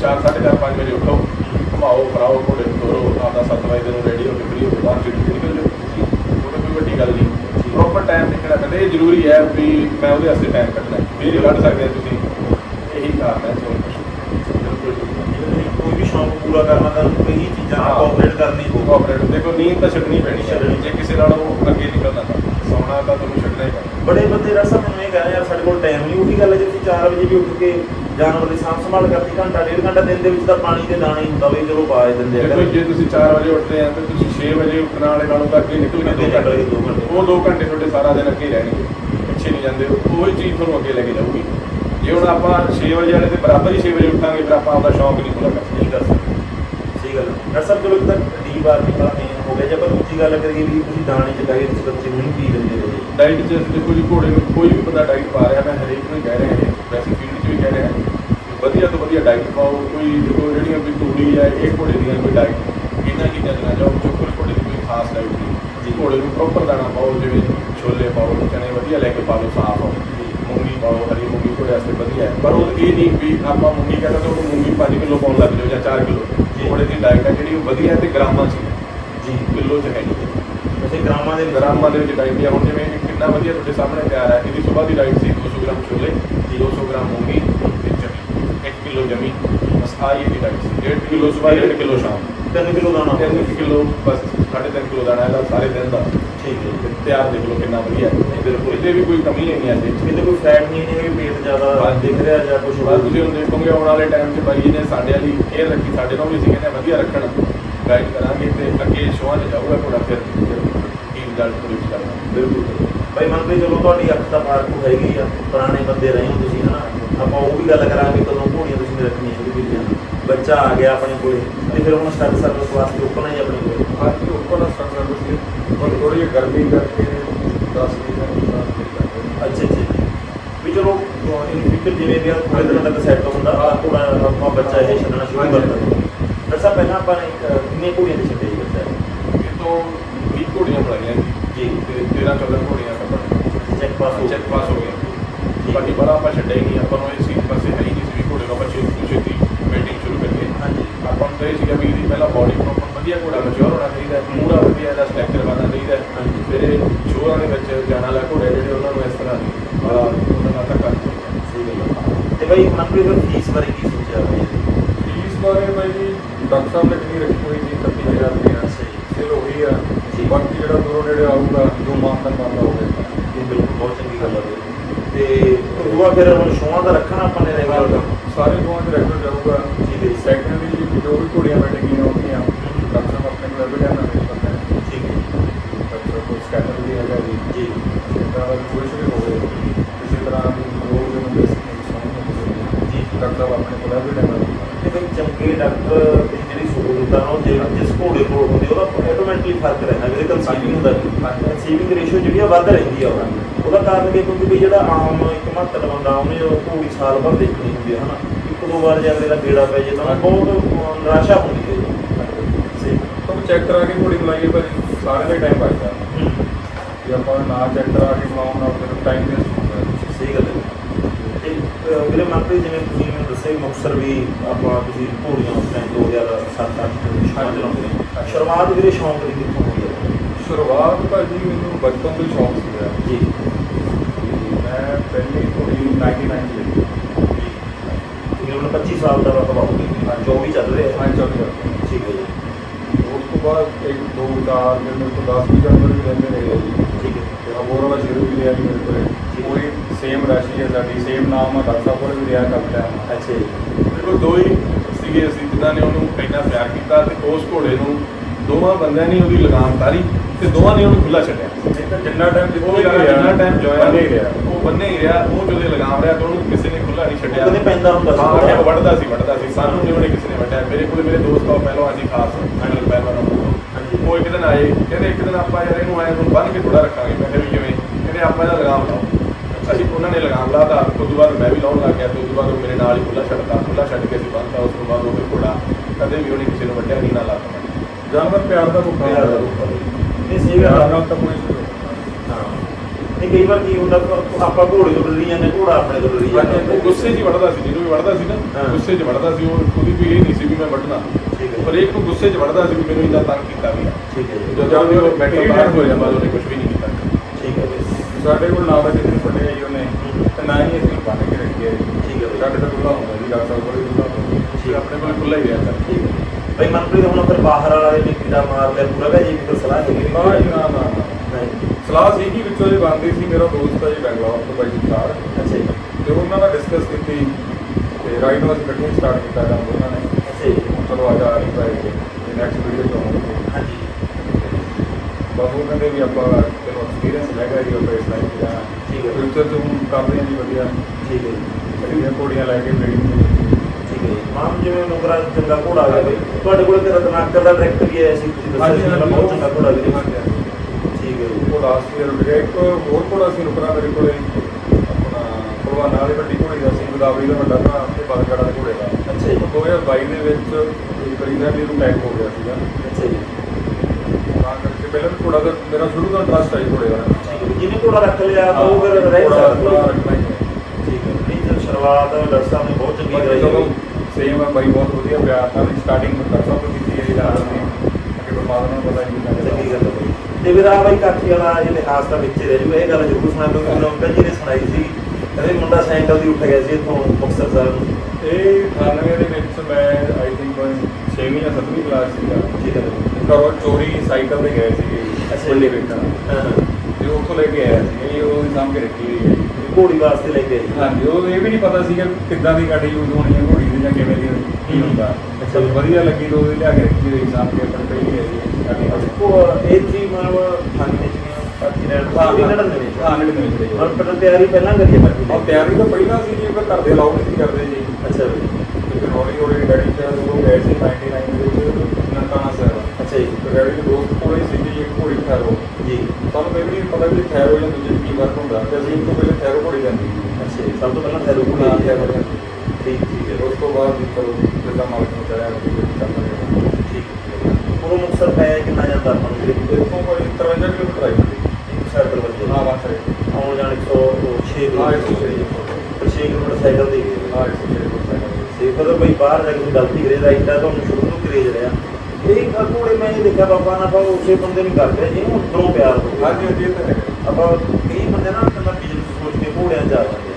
4:30 5 ਵਜੇ ਉੱਠੋ ਘੁਮਾਓ ਫਰਾਓ ਨੂੰ ਤੋਰੋ ਆਪਦਾ 7 ਵਜੇ ਨੂੰ ਰੈਡੀ ਹੋ ਕੇ ਫ੍ਰੀ ਹੋ ਕੇ ਬਾਹਰ ਸਿੱਟ ਨਿਕਲ ਜਾਓ। ਉਹ ਤਾਂ ਕੋਈ ਵੱਡੀ ਗੱਲ ਨਹੀਂ। ਪ੍ਰੋਪਰ ਟਾਈਮ ਨਿਕਲਣਾ ਪੈਂਦਾ। ਇਹ ਜ਼ਰੂਰੀ ਹੈ ਵੀ ਮੈਂ ਉਹਦੇ ਵਾਸਤੇ ਟਾਈਮ ਕੱਢਣਾ। ਫਿਰ ਹੀ ਕੱਢ ਸਕਦੇ ਆ ਤੁਸੀਂ। ਇਹੀ ਕਾਰਨ ਹੈ। ਜੋ ਕੋਈ ਵੀ ਸ਼ੌਂਕ ਪੂਰਾ ਕਰਨਾ ਤਾਂ ਇਹੀ ਚੀਜ਼ਾਂ ਨਾਲ ਹਾਂ। ਕੋਆਪਰੇਟ ਕਰਨੀ ਹੋਊਗਾ ਕੋਆਪਰੇਟ ਦੇਖੋ ਨੀਂਦ ਤਾਂ ਛੱਡਣੀ ਪੈਣੀ ਹੈ ਛੱਡਣੀ। ਜੇ ਕਿਸੇ ਨਾਲ ਉਹ ਅੱਗੇ ਨਿਕਲਣਾ ਤਾਂ। ਸੌਣਾ ਤਾਂ ਤੁਹਾਨੂੰ ਛੱਡਣਾ ਹੀ ਪੈਣਾ। ਬੜੇ ਬੰਦੇ ਰਸਾ ਮੈਨੂੰ ਇਹ ਕਹਿੰਦੇ ਯਾਰ ਸਾਡੇ ਕੋਲ ਟਾਈਮ ਨਹੀਂ ਉਹੀ ਗੱਲ ਹੈ ਜੇ ਤੁਸੀਂ 4 ਵਜੇ ਵੀ ਉੱਠ ਕੇ ਜਾਨਵਰ ਦੀ ਸਾਂਭ ਸੰਭਾਲ ਕਰਤੀ ਘੰਟਾ ਡੇਢ ਘੰਟਾ ਦਿਨ ਦੇ ਵਿੱਚ ਤਾਂ ਪਾਣੀ ਦੇ ਦਾਣੇ ਹੀ ਹੁੰਦਾ ਬਈ ਚਲੋ ਪਾ ਹੀ ਦਿੰਦੇ ਆ। ਦੇਖੋ ਜੇ ਤੁਸੀਂ 4 ਵਜੇ ਉੱਠਦੇ ਆ ਤਾਂ ਤੁਸੀਂ 6 ਵਜੇ ਉੱਠਣ ਵਾਲੇ ਨਾਲੋਂ ਤਾਂ ਅੱਗੇ ਨਿਕਲ ਗਏ 2 ਅੱਗੇ ਨਿਕਲ ਗਏ ਘੰਟੇ ਦੋ ਘੰਟੇ। ਉਹ 2 ਘੰਟੇ ਤੁਹਾਡੇ ਸਾਰਾ ਦਿਨ ਅੱਗੇ ਹੀ ਰਹਿਣਗੇ। ਪਿੱਛੇ ਨਹੀਂ ਜਾਂਦੇ। ਉਹੀ ਚੀਜ਼ ਤੁਹਾਨੂੰ ਅੱਗੇ ਲੈ ਕੇ ਜਾਊਗੀ। ਜੇ ਹੁਣ ਆਪਾਂ 6 ਵਜੇ ਵਾਲੇ ਦੇ ਬਰਾਬਰ ਹੀ 6 ਵਜੇ ਉੱਠਾਂਗੇ ਫਿਰ ਆਪਾਂ ਆਪਦਾ ਸ਼ੌਂਕ ਨਹੀਂ ਪੂਰਾ ਕਰ ਸਕਦੇ। ਹੈ। ਡਾਕਟਰ ਸਾਹਿਬ ਚਲੋ ਇੱਕ ਤਾਂ ਡੀ ਵਾਰ ਵੀ ਬੜਾ ਮੇਨ ਹੋ ਗਿਆ ਜੇ ਆਪਾਂ ਦੂਜੀ ਗੱਲ ਕਰੀਏ ਵੀ ਤੁਸੀਂ ਦਾਣੇ ਚ ਗਏ ਤੁਸੀਂ ਬੱਚੇ ਨੂੰ ਨਹੀਂ ਪੀ ਦਿੰਦੇ ਰਹੇ ਡਾਈਟ 'ਚ ਦੇਖੋ ਜੀ ਘੋੜੇ ਨੂੰ ਕੋਈ ਵੀ ਬੰਦਾ ਡਾਈਟ ਪਾ ਰਿਹਾ ਮੈਂ ਹਰੇਕ ਨੂੰ ਹੀ ਕਹਿ ਰਿਹਾ ਇਹ ਵੈਸੇ ਫੀਲਡ 'ਚ ਵੀ ਕਹਿ ਰਿਹਾ। ਵਧੀਆ ਤੋਂ ਵਧੀਆ ਡਾਈਟ ਪਾਓ ਕੋਈ ਦੇਖੋ ਜਿਹੜੀਆਂ ਵੀ ਤੂੜੀ ਹੈ ਇਹ ਘੋੜੇ ਦੀਆਂ ਕੋਈ ਡਾਈਟ ਇਹਨਾਂ ਚੀਜ਼ਾਂ 'ਚ ਨਾ ਜਾਓ ਚੋਕਰ ਘੋੜੇ ਦੀ ਕੋਈ ਖਾਸ ਡਾਈਟ ਨਹੀਂ। ਜੀ। ਘੋੜੇ ਨੂੰ ਪ੍ਰੋਪਰ ਦਾਣਾ ਪਾਓ ਜਿਵੇਂ ਛੋਲੇ ਪਾਓ ਚਨੇ ਵਧੀਆ ਲੈ ਕੇ ਪਾ ਲਓ ਸਾਫ਼ ਮੂੰਗੀ ਪਾਓ ਹਰੀ ਮੂੰਗੀ ਘੋੜੇ ਵਾਸਤੇ ਵਧੀਆ ਹੈ। ਪਰ ਉਹ ਇਹ ਨਹੀਂ ਵੀ ਆਪਾਂ ਮੂੰਗੀ ਕਹਿੰਦਾ ਤਾਂ ਉਹਨੂੰ ਮੂੰਗੀ 5 ਕਿਲੋ ਪਾਉਣ ਲੱਗ ਜਾਓ ਜਾਂ 4 ਕਿਲੋ। ਘੋੜੇ ਦੀ ਡਾਈਟ ਹੈ ਜਿਹੜੀ ਉਹ ਵਧੀਆ ਹੈ ਤੇ ਗ੍ਰਾਮਾਂ 'ਚ ਹੀ। ਹੈ। ਜੀ। ਕਿਲੋ 'ਚ ਹੈ ਨਹੀਂ। ਵੈਸੇ ਗ੍ਰਾਮਾਂ ਦੇ ਗ੍ਰਾਮਾਂ ਦੇ ਵਿੱਚ ਡਾਈਟ ਹੈ ਹੁਣ ਜਿਵੇਂ ਇਹ ਕਿੰਨਾ ਵਧੀਆ ਤੁਹਾਡੇ ਸਾਹਮਣੇ ਤਿਆਰ ਹੈ। ਇਹਦੀ ਸਵੇਰ ਦੀ ਡਾਈਟ ਸੀ 200 ਗ੍ਰਾਮ ਛੋਲੇ 200 ਗ੍ਰਾਮ ਮੂੰਗੀ ਤੇ ਜਮੀ 1 ਕਿਲੋ ਜਮੀ। ਬਸ ਆਹੀ ਇਹਦੀ ਡਾਈਟ ਸੀ। 1.5 ਕਿਲੋ ਸਵੇਰ 1 ਕਿਲੋ ਸ਼ਾਮ। 3 ਕਿਲੋ ਦਾਣਾ। 3 ਕਿਲੋ ਬਸ 3.5 ਕਿਲੋ ਦਾਣਾ ਇਹਦਾ ਸਾਰੇ ਦਿਨ ਦਾ। ਠੀਕ ਹੈ। ਤੇ ਤਿਆਰ ਦੇਖ ਲਓ ਕਿੰਨਾ ਵਧੀਆ ਹੈ। ਬਿਲਕੁਲ ਇਹਦੇ ਵੀ ਕੋਈ ਕਮੀ ਨਹੀਂ ਹੈ ਇਹਦੇ ਵਿੱਚ ਕਿਤੇ ਕੋਈ ਫੈਟ ਨਹੀਂ ਹੈ ਕਿ ਪੇਟ ਜ਼ਿਆਦਾ। ਦਿਖ ਰਿਹਾ ਜਾਂ ਕੁਝ ਹੋਰ ਤੁਸੀਂ ਹੁਣ ਦੇਖੋਗੇ ਆਉਣ ਵਾਲੇ ਟਾਈਮ 'ਚ ਬਾਈ ਜੀ ਨੇ ਸਾਡੇ ਵਾਲੀ ਕੇਅਰ ਰੱਖੀ ਸਾਡੇ ਨਾਲ ਵੀ ਅਸੀਂ ਕਹਿੰਦੇ ਵਧੀਆ ਰੱਖਣ। ਗਾਈਡ ਕਰਾਂਗੇ ਤੇ ਅੱਗੇ ਸ਼ੋਆਂ 'ਚ ਜਾਊਗਾ ਘੋੜਾ ਫਿਰ ਕੀ ਰਿਜ਼ਲਟ ਪ੍ਰੋਡਿਊਸ ਕਰਨਾ ਬਿਲਕੁਲ। ਭਾਈ ਮਨਪ੍ਰੀਤ ਚਲੋ ਤੁਹਾਡੀ ਅੱਖ ਦਾ ਫਾਰਕ ਹੈਗੀ ਆ ਪੁਰਾਣੇ ਬੰਦੇ ਰਹੇ ਹੋ ਤੁਸੀਂ ਹਨਾ। ਆਪਾਂ ਉਹ ਵੀ ਗੱਲ ਕਰਾਂਗੇ ਕਦੋਂ ਘੋੜੀਆਂ ਤੁਸੀਂ ਨੇ ਰੱਖਣੀਆਂ ਬੱਚਾ ਆ ਗਿਆ ਆਪਣੇ ਕੋਲੇ ਤੇ ਫਿਰ ਹੁਣ ਸਟਾਰਟ ਸਰਵਿਸ ਵਾਸਤੇ ਓਪਨ ਹੈ ਜੀ ਆਪਣੇ ਕੋਲੇ। ਅੱਜ ਉੱਪਰ ਕਰ ਦਿੱਤੀ ਪਰ ਥੋੜੀ ਜਿਹੀ ਗਰਮੀ ਕਰਕੇ 10 ਮਿੰਟ ਅੱਛਾ ਅੱਛਾ ਜੀ। ਵੀ ਚਲੋ ਇਨ ਫਿਊਚਰ ਜਿਵੇਂ ਵੀ ਆ ਥੋੜੇ ਦਿਨਾਂ ਤੱਕ ਸੈੱਟ ਹੁੰਦਾ ਆ ਥੋੜਾ ਆਪਾਂ ਬੱਚਾ ਇਹ ਛੱਡਣਾ ਸ਼ੁਰੂ ਕਰ ਦਿੰਦੇ। ਡਾਕਟਰ ਸਾਹਿਬ ਪਹਿਲਾਂ ਆਪਾਂ ਨੇ ਇੱਕ, ਕਿੰਨੇ ਘੋੜੀਆਂ ਦੇ ਛੱਡੇ ਜੀ ਬੱਚਾ? ਇਹ ਤੋਂ 20 ਘੋੜੀਆਂ ਬਣਾਈਆਂ ਜੀ। ਜੀ। ਤੇ 13 14 ਘੋੜੀਆਂ ਕੱਢਣ ਚੈੱਕ ਪਾਸ ਹੋ ਚੈੱਕ ਪਾਸ ਹੋ ਗਿਆ ਬਾਕੀ ਬੜਾ ਆਪਾਂ ਹੀ ਨਹੀਂ ਆਪਾਂ ਨੂੰ ਇਸ ਪਾਸੇ ਹੈ ਹੀ ਨਹੀਂ ਸੀ ਵੀ ਘੋੜੇ ਨੂੰ ਆਪਾਂ ਛੇਤੀ ਛੇਤੀ ਵੇਟਿੰਗ ਸ਼ੁਰੂ ਕਰੀਏ ਹਾਂਜੀ ਆਪਾਂ ਨੂੰ ਤਾਂ ਇਹ ਸੀਗਾ ਵੀ ਇਹਦੀ ਪਹਿਲਾਂ ਬਾਡੀ ਪ੍ਰੋਪਰ ਵਧੀਆ ਘੋੜਾ ਮੈਚੁਰ ਹੋਣਾ ਚਾਹੀਦਾ ਹੈ ਪੂਰਾ ਵਧੀਆ ਇਹਦਾ ਸਟਰਕਚਰ ਬਣਨਾ ਚਾਹੀਦਾ ਹੈ। ਹਾਂਜੀ। ਫਿਰ ਸ਼ੋਰਾਂ ਦੇ ਵਿੱਚ ਜਾਣ ਵਾਲਾ ਘੋੜੇ ਜਿਹੜੇ ਉਹਨਾਂ ਨੂੰ ਇਸ ਤਰ੍ਹਾਂ ਬੜਾ ਉਹਨਾਂ ਨਾਲ ਧੱਕਾ ਸਹੀ ਗੱਲ ਹੈ। ਮਨਪ੍ਰੀਤ ਫਿਰ ਫੀਸ ਬਾਰੇ ਕੀ ਸੋਚਿਆ ਬਾਈ ਫੀਸ ਬਾਰੇ ਬਾਈ ਜੀ ਡਾਕਟਰ ਸਾਹਿਬ ਨੇ ਕਿੰਨੀ ਰੱਖੀ ਹੋਈ ਸੀ 35000 ਰੁਪਏ ਸਹੀ ਚਲੋ ਉਹੀ ਆ। ਬਾਕੀ ਜਿਹੜਾ ਦੂਰੋਂ ਨੇੜੇ ਆਊਗਾ ਜੋ ਮਾਨ ਤੱਕ ਬੰਦਾ ਹੋਵੇ। ਇਹ ਬਿਲਕੁਲ ਬਹੁਤ ਚੰਗੀ ਗੱਲ ਬਈ। ਤੇ ਦੂਆ ਫਿਰ ਹੁਣ ਸ਼ੋਆਂ ਦਾ ਰੱਖਣਾ ਆਪਾਂ ਨੇ ਰੈਗੂਲਰ ਸਾਰੇ ਦੋਵਾਂ ਦੇ ਰੈਗੂਲਰ ਜਾਊਗਾ ਠੀਕ ਹੈ ਜੀ। ਵੀ ਕੁੜੀਆਂ ਬੈਠੀਆਂ ਹੋਣਗੀਆਂ ਡਾਕਟਰ ਸਾਹਿਬ ਆਪਣੇ ਕੋਲ ਵੀ ਲੈਣਾ ਨਹੀਂ ਪਤਾ ਹੈ ਠੀਕ ਹੈ। ਡਾਕਟਰ ਕੋਲ ਸਕੈਨਰ ਵੀ ਹੈਗਾ ਜੀ। ਜੀ। ਦਾ ਕੁਝ ਵੀ ਹੋਵੇ ਕਿਸੇ ਤਰ੍ਹਾਂ ਦੀ ਰੋਗ ਨੂੰ ਬੇਸਿਕ ਇਨਸਾਨ ਜੀ। ਡਾਕਟਰ ਆਪਣੇ ਕੋਲ ਲੈਣਾ ਤੇ ਬਈ ਚੰਗੇ ਡਾਕਟਰ ਦੀ ਜਿਹੜੀ ਸਹੂਲਤ ਆ ਨਾ ਉਹ ਜੇ- ਜਿਸ ਘੋੜੇ ਕੋਲ ਹੁੰਦੀ ਉਹਦਾ ਆਟੋਮੈਟਿਕਲੀ ਫ਼ਰਕ ਰਹਿੰਦਾ ਵੀਰੇ ਕਨਸੀਵਿੰਗ ਹੁੰਦਾ। ਹਾਂਜੀ। ਕਨਸੀਵਿੰਗ ਰੇਸ਼ੋ ਜਿਹੜੀ ਆ ਵੱਧ ਰਹਿੰਦੀ ਆ ਉਹਦਾ। ਉਹਦਾ ਕਾਰਨ ਕੀ ਕਿਉਂਕਿ ਵੀ ਜਿਹੜਾ ਆਮ ਇੱਕ ਮਹੱਤਵ ਬੰਦਾ ਉਹਨੇ ਉਹ ਘੋੜੀ ਸਾਲ ਭਰ ਦੇਖਣੀ ਹੁੰਦੀ ਹੈ ਹਨਾ। ਦੋ ਵਾਰ ਜੇ ਅਗਲੇ ਦਾ ਗੇੜਾ ਪੈ ਜੇ ਤਾਂ ਬਹੁਤ ਨਿਰਾਸ਼ਾ ਹੁੰਦੀ ਹੈ ਜੀ। ਤੁਹਾਨੂੰ ਚੈੱਕ ਕਰਾ ਕੇ ਕੁੜੀ ਬੁਲਾਈਏ ਭਾਜੀ ਸਾਰੇ ਦਾ ਟਾਈਮ ਬਚਦਾ। ਜੇ ਆਪਾਂ ਨਾ ਚੈੱਕ ਕਰਾ ਕੇ ਬੁਲਾਉਣ ਨਾਲ ਫਿਰ ਟਾਈਮ ਵੇਸਟ ਹੁੰਦਾ। ਸਹੀ ਗੱਲ ਹੈ ਵੀਰੇ ਮਨਪ੍ਰੀਤ ਜਿਵੇਂ ਤੁਸੀਂ ਮੈਨੂੰ ਦੱਸਿਆ ਵੀ ਮੁਕਤਸਰ ਵੀ ਆਪਾਂ ਤੁਸੀਂ ਘੋੜੀਆਂ ਉਸ ਟਾਈਮ 2007 8 ਤੋਂ ਸ਼ੁਰੂ ਚਲਾਉਂਦੇ ਨੇ ਸ਼ੁਰੂਆਤ ਵੀਰੇ ਸ਼ੌਂਕ ਦੀ ਕਿੱਥੋਂ ਹੋਈ ਹੈ? ਸ਼ੁਰੂਆਤ ਭਾਜੀ ਮੈਨੂੰ ਬਚਪਨ ਤੋਂ ਸ਼ੌਂਕ ਸੀਗਾ। ਜੀ। ਮੈਂ ਪਹਿਲੀ ਕੁੜੀ 99 ਚ ਲਈ ਤਕਰੀਬਨ 25 ਸਾਲ ਦਾ ਰਕਬਾ ਹੋ। ਗਿਆ 24 ਚੱਲ ਰਿਹਾ ਹਾਂ। ਹੈ ਚੱਲ ਗਿਆ ਠੀਕ ਹੈ ਜੀ। ਉਸ ਤੋਂ ਬਾਅਦ ਇੱਕ ਦੋ ਚਾਰ ਦਿਨ ਮੇਰੇ ਕੋਲ 10 ਵੀ ਜਾਨਵਰ ਵੀ ਰਹਿੰਦੇ ਜੀ ਠੀਕ ਹੈ। ਤੇ ਅਬੋਰ ਵਾਲਾ ਸ਼ੁਰੂ ਵੀ ਰਿਹਾ ਜੀ ਮੇਰੇ ਕੋਲੇ। ਕੋਈ ਸੇਮ ਰਾਸ਼ੀ ਹੈ ਸਾਡੀ ਸੇਮ ਨਾਮ ਆ ਡਾਕਟਰ ਸਾਹਿਬ ਕੋਲ ਵੀ ਰਿਹਾ ਕਰਦਾ ਹੈ ਅੱਛਾ ਜੀ। ਦੇਖੋ ਦੋ ਹੀ ਸੀਗੇ ਅਸੀਂ ਜਿਨ੍ਹਾਂ ਨੇ ਉਹਨੂੰ ਇੰਨਾ ਪਿਆਰ ਕੀਤਾ ਤੇ ਉਸ ਘੋੜੇ ਨੂੰ ਦੋਵਾਂ ਬੰਦਿਆਂ ਨੇ ਉਹਦੀ ਲਗਾਮ ਤਾਰੀ ਤੇ ਦੋਵਾਂ ਨੇ ਉਹਨੂੰ ਖੁੱਲਾ ਛੱਡਿਆ। ਜਿੰਨਾ ਟਾਈਮ ਉਹ ਵੀ ਜਿੰਨਾ ਟਾਈਮ ਜੋਇਆ ਬੰਨੇ ਰਿਹਾ ਬੰਨੇ ਹੀ ਰਿਹਾ ਉਹ ਜਦੋਂ ਇਹ ਲਗਾਮ ਰਿਹਾ ਤੇ ਉਹਨੂੰ ਕਿਸੇ ਨੇ ਖੁੱਲਾ ਨਹੀਂ ਛੱਡਿਆ। ਉਹਦੇ ਪੈਂਦਾ ਹੁੰਦਾ ਸੀ ਹਾਂ ਉਹ ਵੱਢਦਾ ਸੀ ਵੱਢਦਾ ਸੀ। ਸਾਨੂੰ ਨਹੀਂ ਉਹਨੇ ਕਿਸੇ ਨੇ ਵੱਢਿਆ। ਮੇਰੇ ਕੋਲ ਮੇਰੇ ਦੋਸਤ ਆ ਪਹਿਲਾਂ ਅੱਜ ਖਾਸ ਅਨਲ ਪਹਿਲਾਂ ਹਾਂਜੀ। ਉਹ ਇੱਕ ਦਿਨ ਆਏ ਕਹਿੰਦੇ ਇੱਕ ਦਿਨ ਆਪਾਂ ਯਾਰ ਇਹਨੂੰ ਆਏ ਨੂੰ ਬੰਨ ਕੇ ਥੋੜਾ ਰੱਖਾਂਗੇ। ਮੈਂ ਕਿਹਾ ਵੀ ਕਿਵੇਂ? ਕਹਿੰਦੇ ਆਪਾਂ ਇਹਦਾ ਲਗਾਮ ਲਾਓ। ਅਸੀਂ ਉਹਨਾਂ ਨੇ ਲਗਾਮ ਲਾਤਾ। ਉਸ ਤੋਂ ਬਾਅਦ ਮੈਂ ਵੀ ਲਾਉਣ ਲੱਗ ਗਿਆ ਤੇ ਉਸ ਤੋਂ ਬਾਅਦ ਉਹ ਮੇਰੇ ਨਾਲ ਹੀ ਖੁੱਲਾ ਛੱਡਤਾ। ਖੁੱਲਾ ਛੱਡ ਕੇ ਅਸੀਂ ਬੰਨਤਾ। ਉਸ ਤੋਂ ਬਾਅਦ ਉਹ ਫਿਰ ਘੋੜਾ ਕਦੇ ਵੀ ਉਹਨੇ ਕਿਸੇ ਨੂੰ ਵੱਢਿਆ ਨਹੀਂ ਨਾ ਲਾਤਾ ਜਾਨਵਰ ਪਿਆਰ ਦਾ ਭੁੱਖਾ ਪਿਆਰ ਦਾ ਹੁੰਦਾ। ਰੂਪ ਹੈ ਨਹੀਂ ਸਹੀ ਗੱਲ ਆ। ਨਾਲ ਤਾਂ ਕੋਈ ਨਹੀਂ। ਹਾਂ। ਨਹੀਂ ਕਈ ਵਾਰ ਕੀ ਹੁੰਦਾ ਕ- ਆਪਾਂ ਘੋੜੇ ਤੋਂ ਡਰੀ ਜਾਂਦੇ ਘੋੜਾ ਆਪਣੇ ਤੋਂ ਡਰੀ ਜਾਂਦਾ। ਉਹ ਗੁੱਸੇ 'ਚ ਹੀ ਵੜਦਾ ਸੀ ਜਦੋਂ ਵੀ ਵੜਦਾ ਸੀ ਨਾ। ਗੁੱਸੇ 'ਚ ਵੜਦਾ ਸੀ ਉਹ ਕੋਈ ਇਹ ਨਹੀਂ ਸੀ ਵੀ ਮੈਂ ਹੈ। ਪਰ ਇੱਕ ਨੂੰ ਗੁੱਸੇ 'ਚ ਵੜਦਾ ਸੀ ਵੀ ਮੈਨੂੰ ਇੰਨਾ ਤੰਗ ਕੀਤਾ ਵੀ। ਠੀਕ ਹੈ ਜਦੋਂ ਵੀ ਉਹ ਬੈਠਾ ਬਾਹਰ ਹੋ ਜਾਂਦਾ ਉਹਨੇ ਕੁਝ ਵੀ ਨਹੀਂ ਕੀਤਾ। ਠੀਕ ਹੈ ਜੀ। ਸਾਡੇ ਕੋਲ ਨਾ ਤਾਂ ਕਿਸੇ ਫੜਿਆ ਜੀ ਉਹਨੇ ਤੇ ਨਾ ਹੀ ਅਸੀਂ ਬੰਨ ਕੇ ਰੱਖਿਆ ਠੀਕ ਹੈ। ਸਾਡੇ ਤਾਂ ਖੁੱਲਾ ਹੁੰਦਾ ਜੀ ਡਾਕਟਰ ਸਾਹਿਬ ਕੋਲ ਖੁੱਲਾ ਹੁੰਦਾ ਠੀਕ। ਆਪਣੇ ਕੋਲ ਖੁੱਲਾ ਹੀ ਰਿਹਾ ਠੀਕ ਹੈ। ਬਈ ਮਨਪ੍ਰੀਤ ਹੁਣ ਫਿਰ ਬਾਹਰ ਵਾਲਾ ਦੇ ਕੀੜਾ ਮਾਰ ਲਿਆ ਪੂਰਾ ਵੇ ਜੀ ਕੋਈ ਸਲਾਹ ਹੈਗੀ। ਵੀ ਨਾ ਨਾ। ਸਲਾਹ ਸੀ ਕਿ ਵਿੱਚੋਂ ਜੇ ਬਣਦੀ ਸੀ ਮੇਰਾ ਦੋਸਤ ਹੈ ਜੀ ਬੈਂਗਲੌਰ ਤੋਂ ਬਾਈ ਜਗਤਾਰ। ਅੱਛਾ ਜੀ। ਤੇ ਉਹਨਾਂ ਨਾਲ ਡਿਸਕਸ ਕੀਤੀ ਤੇ ਰਾਈਟ ਅਸੀਂ ਇਕੱਠੇ ਸਟਾਰਟ ਕੀਤਾ ਕੰਮ ਉਹਨਾਂ ਨੇ। ਅੱਛਾ ਜੀ। ਚਲੋ ਆ ਜਾ ਨਹੀਂ ਪਾਏ ਤੇ ਨੈਕਸਟ ਵੀਡੀਓ ਆਉਂਗੇ। ਹਾਂਜੀ। ਉਹ ਕਹਿੰਦੇ ਵੀ ਆਪਾਂ ਚਲੋ ਐਕਸਪੀਰੀਅੰਸ ਲੈਗਾ ਜੀ ਉਹ ਇਸ ਲਾਈਨ ਤੇ ਠੀਕ ਹੈ। ਫਿਊਚਰ ਚ ਹੁਣ ਹਾਂ ਜੀ ਵਧੀਆ। ਠੀਕ ਹੈ ਜੀ। ਜਿਹੜੀਆਂ ਘੋੜੀਆਂ ਲੈ ਕੇ ਬਰੀਡਿੰਗ ਠੀਕ ਹੈ ਜੀ। ਮਾਮ ਜਿਵੇਂ ਨੁਕਰਾ ਚੰਗਾ ਘੋੜਾ ਆ ਗਿਆ ਬਈ ਤੁਹਾਡੇ ਕੋਲ ਤੇ ਰਤਨਾਕਰ ਦਾ ਟਰੈਕਟਰ ਵੀ ਆਇਆ ਸੀ ਤੁਸੀਂ ਦੱਸਿਆ ਸੀ ਬਹੁਤ ਚੰਗਾ ਘੋੜਾ ਵੀ ਹੈ ਜੀ ਉਹ ਲਾਸਟ ਈਅਰ ਰੁਕ ਗਿਆ। ਇੱਕ ਹੋਰ ਘੋੜਾ ਸੀ ਰੁਕਣਾ ਮੇਰੇ ਕੋਲੇ। ਆਪਣਾ ਭਲਵਾਨਾਂ ਵਾਲੀ ਵੱਡੀ ਘੋੜੀ ਦਾ ਸੀ ਗੋਦਾਵਰੀ ਦਾ ਵੱਡਾ ਭਰਾ ਤੇ ਬਲਗੜਾ ਦੇ ਘੋੜੇ ਦਾ। ਅੱਛਾ ਜੀ। ਉਹ 2022 ਦੇ ਵਿੱਚ ਕਰੀਦਾ ਵੀ ਨੂੰ ਟੈਗ ਹੋ ਗਿਆ ਸੀਗਾ। ਅੱਛਾ ਜੀ। ਤਾਂ ਕਰਕੇ ਪਹਿਲਾਂ ਘੋੜਾ ਦਾ ਮੇਰਾ ਸ਼ੁਰੂ ਤੋਂ ਇੰਟਰਸਟ ਆਈ ਘੋੜੇ ਦਾ। ਜੀ। ਜਿਹਨੇ ਘੋੜਾ ਰੱਖ ਲਿਆ ਤਾਂ ਉਹ ਫਿਰ ਰਹਿ ਸਕਦਾ। ਰੱਖਣਾ ਹੀ ਹੈ। ਠੀਕ ਹੈ। ਨਹੀਂ ਜਦ ਸ਼ੁਰੂਆਤ ਡਾਕਟਰ ਸਾਹਿਬ ਨੇ ਬਹੁਤ ਚੰਗੀ ਕਰਾਈ ਸੇਮ ਹੈ ਬਾਈ ਬਹੁਤ ਵਧੀਆ ਪਿਆਰ ਨਾਲ ਸਟਾਰਟਿੰਗ ਕਰ ਸਭ ਤੋਂ ਕੀਤੀ ਹੈ ਜੀ ਨਾਲ ਨੇ ਕਿ ਪਰਮਾਤਮਾ ਨੂੰ ਪਤਾ ਹੀ ਨਹੀਂ ਬਈ। ਤੇ ਵੀਰ ਬਾਈ ਕਾਠੀ ਵਾਲਾ ਇਤਿਹਾਸ ਦਾ ਵਿੱਚ ਰਹਿ ਜੂ। ਇਹ ਗੱਲ ਜ਼ਰੂਰ ਸੁਣਾ ਕਿਉਂਕਿ ਮੈਨੂੰ ਅੰਕਲ ਜੀ ਨੇ ਸੁਣਾਈ ਸੀ। ਕਹਿੰਦੇ ਮੁੰਡਾ ਸਾਈਕਲ ਦੀ ਉੱਠ ਗਿਆ ਸੀ ਇੱਥੋਂ ਮੁਕਤਸਰ ਸਾਹਿਬ ਨੂੰ। ਇਹ 98 ਦੇ ਵਿੱਚ ਮੈਂ ਆਈ ਥਿੰਕ 6ਵੀਂ ਜਾਂ 7ਵੀਂ ਕਲਾਸ ਸੀਗਾ। ਠੀਕ ਹੈ। ਘਰੋਂ ਚੋਰੀ ਸਾਈਕਲ ਤੇ ਗਏ ਸੀਗੇ ਅੱਛਾ। ਵੇਖਣ ਹਾਂ ਤੇ ਉੱਥੋਂ ਲੈ ਕੇ ਆਇਆ ਸੀ। ਇਹ ਉਹ ਕੇ ਰੱਖੀ ਹੋਈ ਹੈ। ਘੋੜੀ ਵਾਸਤੇ ਲੈ ਕੇ ਆਈ ਹਾਂਜੀ ਉਹ ਇਹ ਵੀ ਨਹੀਂ ਪਤਾ ਸੀਗਾ ਕਿ ਕਿੱਦਾਂ ਦੀ ਗੱਡੀ ਯੂਜ਼ ਹੋਣੀ ਹੈ ਘੋੜੀ ਜਾਂ ਕਿਵੇਂ ਦੀ ਕੀ ਹੁੰਦਾ? ਅੱਛਾ। ਵਧੀਆ ਲੱਗੀ ਤਾਂ ਉਹ ਲਿਆ ਕੇ ਰੱਖੀ ਹੋਈ ਸਾਂਭ ਕੇ ਆਪਣੀ ਪਹਿਲੀ ਹੈ ਜੀ ਇਹ ਖਾਣੇ ਚ ਤੋਂ ਲੜਨ ਦੇ ਹਾਂ ਪਰ ਤਿਆਰੀ ਪਹਿਲਾਂ ਕਰੀਏ ਤਿਆਰੀ ਤਾਂ ਪਹਿਲਾਂ ਸੀ ਪਰ ਨਹੀਂ ਸੀ ਕਰਦੇ ਜੀ। ਅੱਛਾ ਬਈ ਤੇ ਫਿਰ ਹੌਲੀ ਹੌਲੀ ਡੈਡੀ ਸਾਹਿਬ ਉਹ ਗਏ ਸੀ 99 ਦੇ ਵਿੱਚ ਨਨਕਾਣਾ ਸਾਹਿਬ। ਅੱਛਾ ਜੀ। ਤੇ ਡੈਡੀ ਦੇ ਦੋਸਤ ਕੋਲੇ ਸੀ ਜੀ ਇੱਕ ਘੋੜੀ ਠਹਿਰੋ ਜੀ। ਸਾਨੂੰ ਇਹ ਵੀ ਨਹੀਂ ਪਤਾ ਵੀ ਠਹਿਰੋ ਜਾਂ ਦੂਜੇ ਕੀ ਫ਼ਰਕ ਹੁੰਦਾ ਤੇ ਅਸੀਂ ਇੱਕ ਤੋਂ ਪਹਿਲੇ ਠਹਿਰੋ ਘੋੜੀ ਜਾਂਦੀ। ਅੱਛਾ ਸਭ ਤੋਂ ਪਹਿਲਾਂ ਥੈਰੋ ਹਾਂ, ਘੋੜੀ। ਜਾਂਦੀ। ਠੀਕ ਠੀਕ ਹੈ। ਉਸ ਤੋਂ ਬਾਅਦ ਜਿੱਦਾਂ ਮਾਲਕ ਨੂੰ ਚਾਹਿਆ ਕਿ ਠੀਕ ਉਹ ਮੁਕਤਸਰ ਪੈ ਕਿੰਨਾ ਜਾਂਦਾ ਆਪਾਂ ਨੂੰ? ਕੋਈ 53 ਕਿਲੋਮੀਟਰ ਆਈ ਜਾਂਦੀ ਇੱਕ ਸਾਈਡ ਤੋਂ ਵੱਜੇ ਹਾਂ ਬਸ ਹੈ ਆਉਣ ਜਾਣ 106 ਹਾਂ ਕਿਲੋਮੀਟਰ। 106 6 ਕਿਲੋਮੀਟਰ ਸਾਈਕਲ ਤੇ ਗਏ ਹਾਂ 106 ਕਿਲੋਮੀਟਰ ਤੇ ਫਿਰ ਬਈ ਬਾਹਰ ਜਾ ਕੇ ਕੋਈ ਗਲਤੀ ਕਰੇ ਦਾ ਇੱਦਾਂ ਤੁਹਾਨੂੰ ਸ਼ੁਰੂ ਤੋਂ ਕਰੇਜ ਰਿਹਾ। ਇਹ ਘੋੜੇ ਮੈਂ ਇਹ ਦੇਖਿਆ ਬਾਬਾ ਨਾ ਆਪਾਂ ਉਸੇ ਬੰਦੇ ਨੂੰ ਕਰਦੇ ਜਿਹਨੂੰ ਅੰਦਰੋਂ ਪਿਆਰ ਹੋ ਹਾਂਜੀ ਹਾਂਜੀ ਇਹ ਤਾਂ ਹੈ। ਆਪਾਂ ਕਈ ਬੰਦੇ ਨਾ ਕੱਲਾ ਬਿਜ਼ਨਸ ਸੋਚ ਕੇ ਘੋੜਿਆਂ 'ਚ ਆ। ਜਾਂਦੇ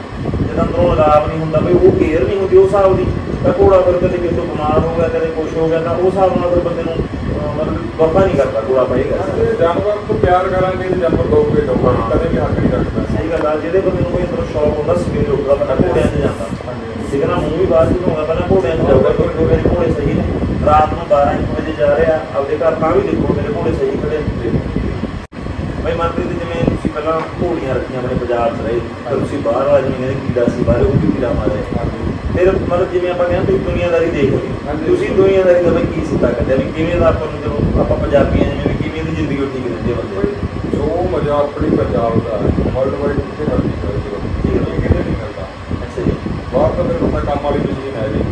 ਆ ਤੇ ਅੰਦਰੋਂ ਲਗਾਵ ਨਹੀਂ ਹੁੰਦਾ ਬਈ ਉਹ ਕੇਅਰ ਨਹੀਂ ਹੁੰਦੀ ਉਸ ਹਿਸਾਬ ਦੀ। ਤਾਂ ਘੋੜਾ ਫਿਰ ਕਦੇ ਕਿਸੇ ਤੋਂ ਬਿਮਾਰ ਹੋ ਗਿਆ ਕਦੇ ਕੁਛ ਹੋ ਗਿਆ ਤਾਂ ਉਸ ਹਿਸਾਬ ਨਾਲ ਫਿਰ ਬੰਦੇ ਨੂੰ ਮਤਲਬ ਵਫਾ ਨਹੀਂ ਕਰਦਾ ਘੋੜਾ ਪਏਗਾ ਜੇ ਜਾਨਵਰ ਤੋਂ ਪਿਆਰ ਕਰਾਂਗੇ ਤੇ ਜਾਨਵਰ ਦੋਗੇ ਦੋਗੇ। ਕਦੇ ਵੀ ਹੱਕ ਨਹੀਂ ਰੱਖਦਾ। ਸਹੀ ਗੱਲ ਆ ਜਿਹਦੇ ਬੰਦੇ ਨੂੰ ਕੋਈ ਅੰਦਰੋਂ ਸ਼ੌਕ ਹੁੰਦਾ ਸਵੇਰੇ ਉੱਠਦਾ ਬੰਦਾ ਘੋੜਿਆਂ 'ਚ ਜਾਂਦਾ। ਠੀਕ ਨਾ ਮੂੰਹ ਵੀ ਬਾਹਰ ਨੂੰ ਹੋਗਾ ਪਹਿਲਾਂ ਘੋੜਿਆਂ 'ਚ ਜਾਊਗਾ ਕਿਉਂਕਿ ਮੇਰੇ ਘੋੜੇ ਸਹੀ ਨੇ। ਰਾਤ ਨੂੰ 12 ਇੱਕ ਵਜੇ ਜਾ ਰਿਹਾ ਆਪਦੇ ਘਰ ਤਾਂ ਵੀ ਦੇਖੋ ਮੇਰੇ ਘੋੜੇ ਸਹੀ ਖੜੇ ਬਈ ਮਨਪ੍ਰੀਤ ਜਿਵੇਂ ਪਹਿਲਾਂ ਘੋੜੀਆਂ ਰੱਖੀਆਂ ਆਪਣੇ ਬਾਜ਼ਾਰ 'ਚ ਰਹੇ ਫਿਰ ਤੁਸੀਂ ਬਾਹਰ ਵਾਲਾ ਜਿਵੇਂ ਕਹਿੰਦੇ ਕੀੜਾ ਸੀ ਬਾਹਰ ਉਹ ਵੀ ਕੀੜਾ ਮਾਰਿਆ। ਫਿਰ ਮਤਲਬ ਜਿਵੇਂ ਆਪਾਂ ਕਹਿੰਦੇ ਤੁਸੀਂ ਦੁਨੀਆਦਾਰੀ ਦੇਖ ਲਈ। ਤੁਸੀਂ ਦੁਨੀਆਦਾਰੀ ਦਾ ਬਈ ਕੀ ਸਿੱਧਾ ਕੱਢਿਆ ਵੀ ਕਿਵੇਂ ਦਾ ਆਪਾਂ ਨੂੰ ਜਦੋਂ ਆਪਾਂ ਪੰਜਾਬੀਆਂ ਜਿਵੇਂ ਵੀ ਕਿਵੇਂ ਦੀ ਜ਼ਿੰਦਗੀ ਠੀਕ ਰਹਿੰਦੀ ਹੈ ਬੰਦੇ? ਜੋ ਮਜ਼ਾ ਆਪਣੀ ਪੰਜਾਬ ਦਾ ਵਰਲਡ ਵਾਈਡ ਕਿੱਥੇ ਮਰਜ਼ੀ ਕਰ ਦਿਓ ਇਹ ਕਿਤੇ ਨਹੀਂ ਮਿਲਦਾ। ਅੱਛਾ ਜੀ। ਬਾਹਰ ਤਾਂ ਫਿਰ ਬੰਦਾ ਕੰਮ ਵਾਲੀ ਮਸ਼ੀਨ ਹੈ ਜੀ।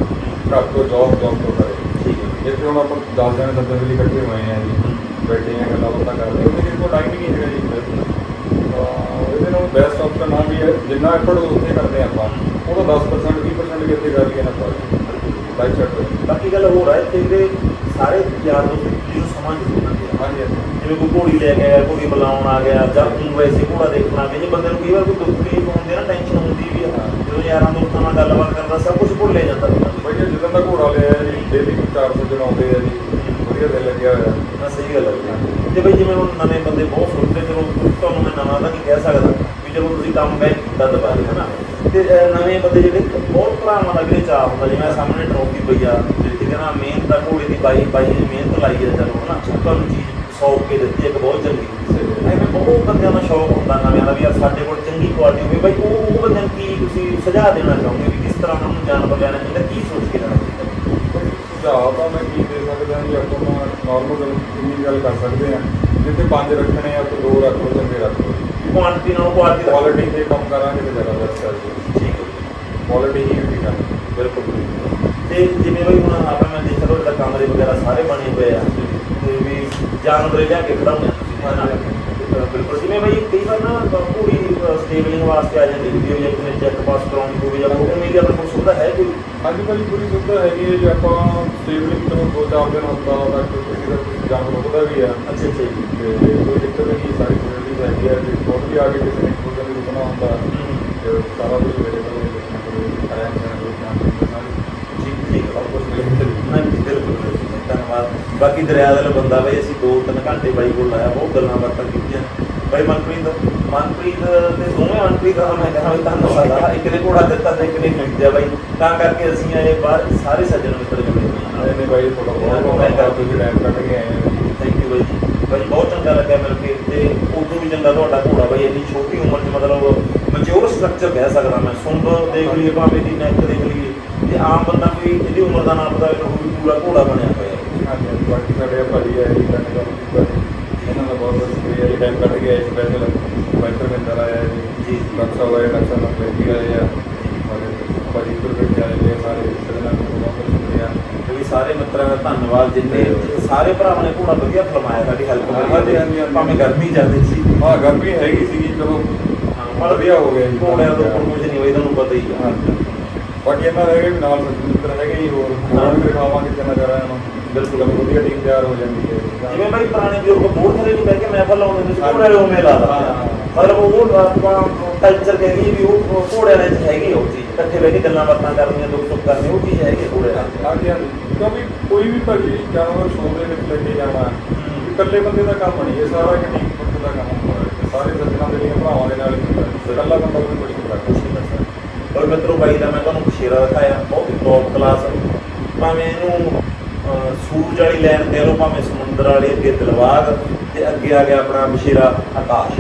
ਘਰ ਤੋਂ ਜੌਬ ਜੌਬ ਤੋਂ ਕਰੇ ਠੀਕ ਹੈ। ਇੱਥੇ ਹੁਣ ਆਪਾਂ 10 ਜਣੇ ਸੱਤ ਵਜੇ ਇਕੱਠੇ ਹੋਏ ਆ ਜੀ ਬੈਠੇ ਆ ਗੱਲਾਂ ਬਾਤਾਂ ਕਰਦੇ ਉਹਦੇ ਕੋਲ ਟਾਈਮ ਨਹੀਂ ਹੈਗਾ ਜੀ। ਇਹਦੇ ਨਾਲ ਬੈਸਟ ਆਪਸ਼ਨ ਆ ਵੀ ਹੈ ਜਿੰਨਾ ਐਫਰਟ ਉੱਥੇ ਕਰਦੇ ਆਪਾਂ ਉਹਦਾ 10% 20% ਵੀ ਇੱਥੇ ਕਰ ਲਈਏ ਨਾ ਪਰ ਹੋ ਜਾਂਦੀ ਬਾਕੀ ਗੱਲ ਹੋਰ ਹੈ ਇੱਥੇ ਜਿਹੜੇ ਸਾਰੇ ਯਾਰ ਦੋਸਤ ਨੂੰ ਸਮਾਂ ਆ ਹਾਂਜੀ ਜਿਵੇਂ ਕੋਈ ਘੋੜੀ ਲੈ ਕੇ ਆਇਆ ਘੋੜੀ ਬੁਲਾਉਣ ਆ ਗਿਆ ਜਾਂ ਤੂੰ ਵੈਸੇ ਘੋੜਾ ਦੇਖਣਾ ਕਿ ਜੇ ਬੰਦੇ ਨੂੰ ਕਈ ਵਾਰ ਕੋਈ ਦੁੱਖ ਤਕਲੀਫ ਹੁੰਦੀ ਨਾ ਟੈਨਸ਼ਨ ਹੁੰਦੀ ਵੀ ਆ। ਜਦੋਂ ਯਾਰਾਂ ਦੋਸਤਾਂ ਨਾਲ ਗੱਲਬਾਤ ਕਰਦਾ ਸਭ ਕੁਝ ਭੁੱਲੇ ਜਾਂਦਾ। ਬੰਦਾ ਭਈਆ ਜਦੋਂ ਦਾ ਘੋੜਾ ਲਿਆ ਜੀ ਡੇਲੀ 400 ਜਣ ਆਉਂਦੇ ਆ ਜੀ ਵਧੀਆ ਦਿਲ ਲੱਗਿਆ ਹੋਇਆ ਨਾ ਸਹੀ ਗੱਲ ਹੈ ਤੇ ਬਈ ਜਿਵੇਂ ਹੁਣ ਨਵੇਂ ਬੰਦੇ ਬਹੁਤ ਸੁਣਦੇ ਚਲੋ ਤੁਹਾਨੂੰ ਮੈਂ ਨਵਾਂ ਤਾਂ ਨਹੀਂ ਕਹਿ ਸਕਦਾ ਵੀ ਚਲੋ ਤੁਸੀਂ ਕੰਮ ਬੈਕ ਕੀਤਾ ਦੁਬਾਰੇ ਹਨਾ ਤੇ ਅਹ, ਨਵੇਂ ਬੰਦੇ ਜਿਹੜੇ ਭਰਾਵਾਂ ਦਾ ਵੀਰੇ ਚਾਹ ਹੁੰਦਾ ਜਿਵੇਂ ਸਾਹਮਣੇ ਟਰੋਫੀ ਪਈ ਆ ਠੀਕ ਹੈ ਨਾ ਮਿਹਨਤ ਦਾ ਘੋੜੇ ਦੀ ਬਾਈ ਬਾਈ ਨੇ ਮਿਹਨਤ ਲਾਈ ਹੈ ਚਲੋ ਹਨਾ। ਤੁਹਾਨੂੰ ਚੀਜ਼ ਸੌਂਪ ਕੇ ਦਿੱਤੀ ਇੱਕ ਬਹੁਤ ਚੰਗੀ ਐਵੇਂ ਬਹੁਤ ਬੰਦਿਆਂ ਦਾ ਸ਼ੌਕ ਹੁੰਦਾ ਨਵਿਆਂ ਦਾ ਵੀ ਯਾਰ ਸਾਡੇ ਕੋਲ ਚੰਗੀ ਕੁਆਲਿਟੀ ਹੋਵੇ। ਬਈ ਉਹ ਉਹ ਬੰਦਿਆਂ ਨੂੰ ਕੀ ਤੁਸੀਂ ਸੁਝਾਅ ਦੇਣਾ ਚਾਹੋਗੇ ਵੀ ਕਿਸ ਤਰ੍ਹਾਂ ਉਹਨਾਂ ਨੂੰ ਜਾਨਵਰ ਲੈਣਾ ਚਾਹੀਦਾ ਕੀ ਸੋਚ ਕੇ ਲੈਣਾ ਚਾਹੀਦਾ? ਸੁਝਾਅ ਤਾਂ ਮੈਂ ਕੀ ਦੇ ਸਕਦਾ ਜੀ ਆਪਾਂ ਨਾਰਮਲ ਇੰਨੀ ਗੱਲ ਕਰ ਸਕਦੇ ਆ ਜਿੱਥੇ ਪੰਜ ਰੱਖਣੇ ਆ ਤਾਂ ਦੋ ਰੱਖ ਚੰਗੇ ਰੱਖ ਕੁਆਂਟੀਟੀ ਨਾਲ ਕੁਆਲਿਟੀ ਦਾ। ਕੁਆਲਿਟੀ ਤੇ ਕੰਮ ਕਰਾਂਗੇ ਤੇ ਜ਼ਿਆਦਾ ਬੈਸਟ ਹੈ ਕੁਆਲਿਟੀ ਹੀ ਵੀ ਕਰਨੀ ਬਿਲਕੁਲ ਬਿਲਕੁਲ। ਤੇ ਜਿਵੇਂ ਬਈ ਹੁਣ ਆਪਾਂ ਮੈਂ ਦੇਖਿਆ ਤੁਹਾਡੇ ਤਾਂ ਕਮਰੇ ਵਗੈਰਾ ਸਾਰੇ ਬਣੇ ਹੋਏ ਆ। ਤੇ ਵੀ ਜਾਨਵਰ ਲਿਆ ਕੇ ਖੜਾਉਂਦੇ ਆ ਤੁਸੀਂ। ਹੈ ਨਾ ਬਿਲਕੁਲ। ਜਿਵੇਂ ਬਈ ਕਈ ਵਾਰ ਨਾ ਪੂਰੀ ਸਟੇਬਲਿੰਗ ਵਾਸਤੇ ਆ ਜਾਂਦੀ ਵੀਡੀਓ ਜਾਂ ਕਿਸੇ ਚੈੱਕ ਪਾਸ ਕਰਾਉਣੀ ਹੋਵੇ ਜਾਂ ਫੋਟੋ ਮੇਰੀ ਆਪਣੇ ਕੋਲ ਸੁਵਿਧਾ ਹੈ ਕੋਈ? ਅੱਜ ਕੱਲ੍ਹ ਪੂਰੀ ਸੁਵਿਧਾ ਹੈਗੀ ਹੈ ਜੇ ਆਪਾਂ ਸਟੇਬਲਿੰਗ ਤੋਂ ਦੋ ਚਾਰ ਦਿਨ ਹਫਤਾ ਤੱਕ ਕਿਸੇ ਦਾ ਜਾਨ ਰੁਕਦਾ ਵੀ ਆ। ਅੱਛਾ ਅੱਛਾ ਜੀ। ਤੇ ਕੋਈ ਦਿੱਕਤ ਨਹੀਂ ਸਾਰੀ ਫੈਸਿਲਿਟੀਜ਼ ਹੈਗੀ ਹੈ ਜੇ ਕੋਲ ਵੀ ਆ ਕੇ ਕਿਸੇ ਨੇ ਕੋਈ ਦਿਨ ਰੁਕਣਾ ਹੁੰਦਾ। ਤੇ ਸਾਰਾ ਕੁਝ ਮੇਰੇ ਕੋਲ ਦੇਖਣਾ ਕੋਲ ਆਇਆ ਹੈ ਠੀਕ ਠੀਕ ਸਭ ਕੁਝ ਮਿਲ ਮੈਂ ਬਿਲਕੁਲ ਬਿਲਕੁਲ। ਧੰਨਵਾਦ ਬਾਕੀ ਦਰਿਆ ਦਾ ਬੰਦਾ ਬਈ ਅਸੀਂ 2-3 ਘੰਟੇ ਬਾਈ ਕੋਲ ਲਾਇਆ ਬਹੁਤ ਗੱਲਾਂ ਬਾਤਾਂ ਕੀਤੀਆਂ। ਬਾਈ ਮਨਪ੍ਰੀਤ ਮਨਪ੍ਰੀਤ ਤੇ ਦੋਵੇਂ ਮਨਪ੍ਰੀਤ ਦਾ ਮੈਂ ਕਹਾਂ ਵੀ ਧੰਨਵਾਦ ਆ। ਇੱਕ ਨੇ ਘੋੜਾ ਦਿੱਤਾ ਤੇ ਇੱਕ ਨੇ ਖਰੀਦਿਆ ਬਾਈ। ਤਾਂ ਕਰਕੇ ਅਸੀਂ ਆਏ ਬਾਹਰ ਸਾਰੇ ਸੱਜਣ ਮਿੱਤਰ ਜੁੜੇ ਹੋਏ ਹਾਂ ਇਹਨੇ ਬਾਈ ਤੁਹਾਡਾ ਬਹੁਤ ਬਹੁਤ ਧੰਨਵਾਦ ਤੁਸੀਂ ਟਾਈਮ ਕੱਢ ਕੇ ਆਏ ਹੋ ਥੈਂਕ ਯੂ ਬਾਈ। ਜੀ ਬਾਈ ਬਹੁਤ ਚੰਗਾ ਲੱਗਿਆ ਮਿਲ ਕੇ ਤੇ ਉਦੋਂ ਵੀ ਚੰਗਾ ਤੁਹਾਡਾ ਘੋੜਾ ਬਾਈ ਇੰਨੀ ਛੋਟੀ ਉਮਰ 'ਚ ਮਤਲਬ ਮੈਚੁਰ ਸਟਰਕਚਰ ਕਹਿ ਸਕਦਾ ਮੈਂ। ਸੁੰਬ ਦੇਖ ਲਈਏ ਭਾਵੇਂ ਦੀ ਨੈਕ ਦੇਖ ਲਈਏ। ਤੇ ਆਮ ਬੰਦਾ ਕੋਈ ਇਹਦੀ ਉਮਰ ਦਾ ਨਾਮ ਪਤਾ ਹੋਵੇ ਵੀ ਪੂਰਾ ਘੋੜਾ ਬਣਿਆ ਹੋਇਆ ਹੈ। ਹਾਂਜੀ ਬਾਕੀ ਸਾਡੇ ਭਾਜੀ ਆਏ ਜੀ ਕੰਨ ਭਾਜੀ ਇਹਨਾਂ ਦਾ ਬਹੁਤ ਬਹੁਤ ਸ਼ੁਕਰੀਆ ਜੀ ਟਾਈਮ ਕੱਢ ਕੇ ਆਏ ਸਪੈਸ਼ਲ ਵਾਈਟਰ ਮਿੰਦਰ ਆਇਆ ਜੀ ਜੀ। ਡਾਕਟਰ ਆਏ ਡਾਕਟਰ ਸਾਹਿਬ ਬੈਠੀ ਆਏ ਆ। ਭਾਜੀ ਬੈਠੇ ਆਏ ਨੇ ਸਾਰੇ ਰਿਸ਼ਤੇਦਾਰਾਂ ਨੂੰ ਬਹੁਤ ਬਹੁਤ ਸ਼ੁਕਰੀਆ। ਵੀ ਸਾਰੇ ਮਿੱਤਰਾਂ ਦਾ ਧੰਨਵਾਦ ਜਿੰਨੇ ਸਾਰੇ ਭਰਾਵਾਂ ਨੇ ਘੋੜਾ ਵਧੀਆ ਫਰਮਾਇਆ ਸਾਡੀ ਹੈਲਪ ਹਾਂਜੀ, ਹਾਂਜੀ। ਭਾਵੇਂ ਗਰਮੀ ਚੱਲਦੀ ਸੀ। ਹਾਂ ਗਰਮੀ ਹੈਗੀ ਸੀਗੀ ਚਲੋ। ਵਧੀਆ ਹੋ ਗਿਆ ਜੀ। ਘੋੜਿਆਂ ਤੋਂ ਕੁਝ ਨਹੀਂ ਹੋਈ ਤੁਹਾਨੂੰ ਪਤਾ ਹੀ ਆ। ਬਾਕੀ ਇਹਨਾਂ ਹੈਗੇ ਵੀ ਨਾਲ ਮਿੱਤਰ ਹੈਗੇ ਹੀ ਹੋਰ ਹੋਰ ਵੀ ਦਿਖਾਵਾਂਗੇ ਕਿੰਨਾ ਕਰ ਰਹੇ ਨੂੰ। ਬਿਲਕੁਲ ਵਧੀਆ ਟੀਮ ਤਿਆਰ ਹੋ ਜਾਂਦੀ ਹੈ। ਜਿਵੇਂ ਬਾਈ ਪੁਰਾਣੇ ਬਜ਼ੁਰਗ ਬੋਰਡ ਥਲੇ ਨਹੀਂ ਬਹਿ ਕੇ ਮਹਿਫਲ ਲਾਉਂਦੇ ਹਾਂਜੀ। ਘੋੜੇ ਵਾਲੇ ਉਵੇਂ ਲਾ ਦਿੰਦੇ ਆ। ਹਾਂ, ਹਾਂ। ਮਤਲਬ ਉਹ ਆਪਾਂ ਕਲਚਰ ਕਹਿੰਦੀ ਵੀ ਉਹ ਦੇ ਵਿੱਚ ਹੈਗੀ ਉਹ ਚੀਜ਼। ਇਕੱਠੇ ਬਹਿ ਕੇ ਗੱਲਾਂ ਬਾਤਾਂ ਕਰਨੀਆਂ ਦੁੱਖ ਸੁੱਖ ਕਰਨੇ ਉਹ ਚੀਜ਼ ਹੈਗੀ ਘੋੜਿਆਂ ਦੇ ਹਾਂਜੀ ਹਾਂਜੀ। ਕਿਉਂਕਿ ਕੋਈ ਵੀ ਭਾਜੀ ਜਾਨਵਰ ਸ਼ੋਅ ਦੇ ਵਿੱਚ ਲੈ ਕੇ ਜਾਣਾ ਇਕੱਲੇ ਬੰਦੇ ਦਾ ਕੰਮ ਨਹੀਂ ਇਹ ਸਾਰਾ ਇੱਕ ਟੀਮ ਦਾ ਕੰਮ ਹੈ। ਸਾਰੇ ਸੱਜਣਾਂ ਦੇ ਲਈ ਭਰਾਵਾਂ ਦੇ ਨਾਲ ਇਕੱਲਾ ਬੰਦਾ ਕੋਈ ਕੁਝ ਨਹੀਂ ਕਰ ਸਕਦਾ ਔਰ ਮਿੱਤਰੋ ਬਾਈ ਦਾ ਮੈਂ ਤੁਹਾਨੂੰ ਸ਼ੇਰਾ ਦਿਖਾਇਆ, ਬਹੁਤ ਹੀ ਟੌਪ ਕਲਾਸ ਭਾਵੇਂ ਇਹਨੂੰ ਸੂਰਜ ਵਾਲੀ ਲੈਣ ਕਹਿ ਲਓ, ਭਾਵੇਂ ਸਮੁੰਦਰ ਵਾਲੇ, ਅੱਗੇ ਤਲਵਾਰ ਤੇ ਅੱਗੇ ਆ ਗਿਆ ਆਪਣਾ ਬਸ਼ੇਰਾ ਆਕਾਸ਼।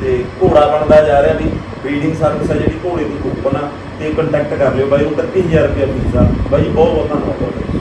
ਤੇ ਘੋੜਾ ਬਣਦਾ ਜਾ ਰਿਹਾ ਵੀ ਬਰੀਡਿੰਗ ਸਰਵਿਸ ਆ ਜਿਹੜੀ ਘੋੜੇ ਦੀ ਕੂਪਨ ਆ, ਤੇ ਕੰਟੈਕਟ ਕਰ ਲਿਓ ਬਾਈ ਨੂੰ 31000 ਰੁਪਏ ਫੀਸ ਆ। ਬਾਈ, ਬਹੁਤ ਬਹੁਤ ਧੰਨਵਾਦ ਤੁਹਾਡਾ।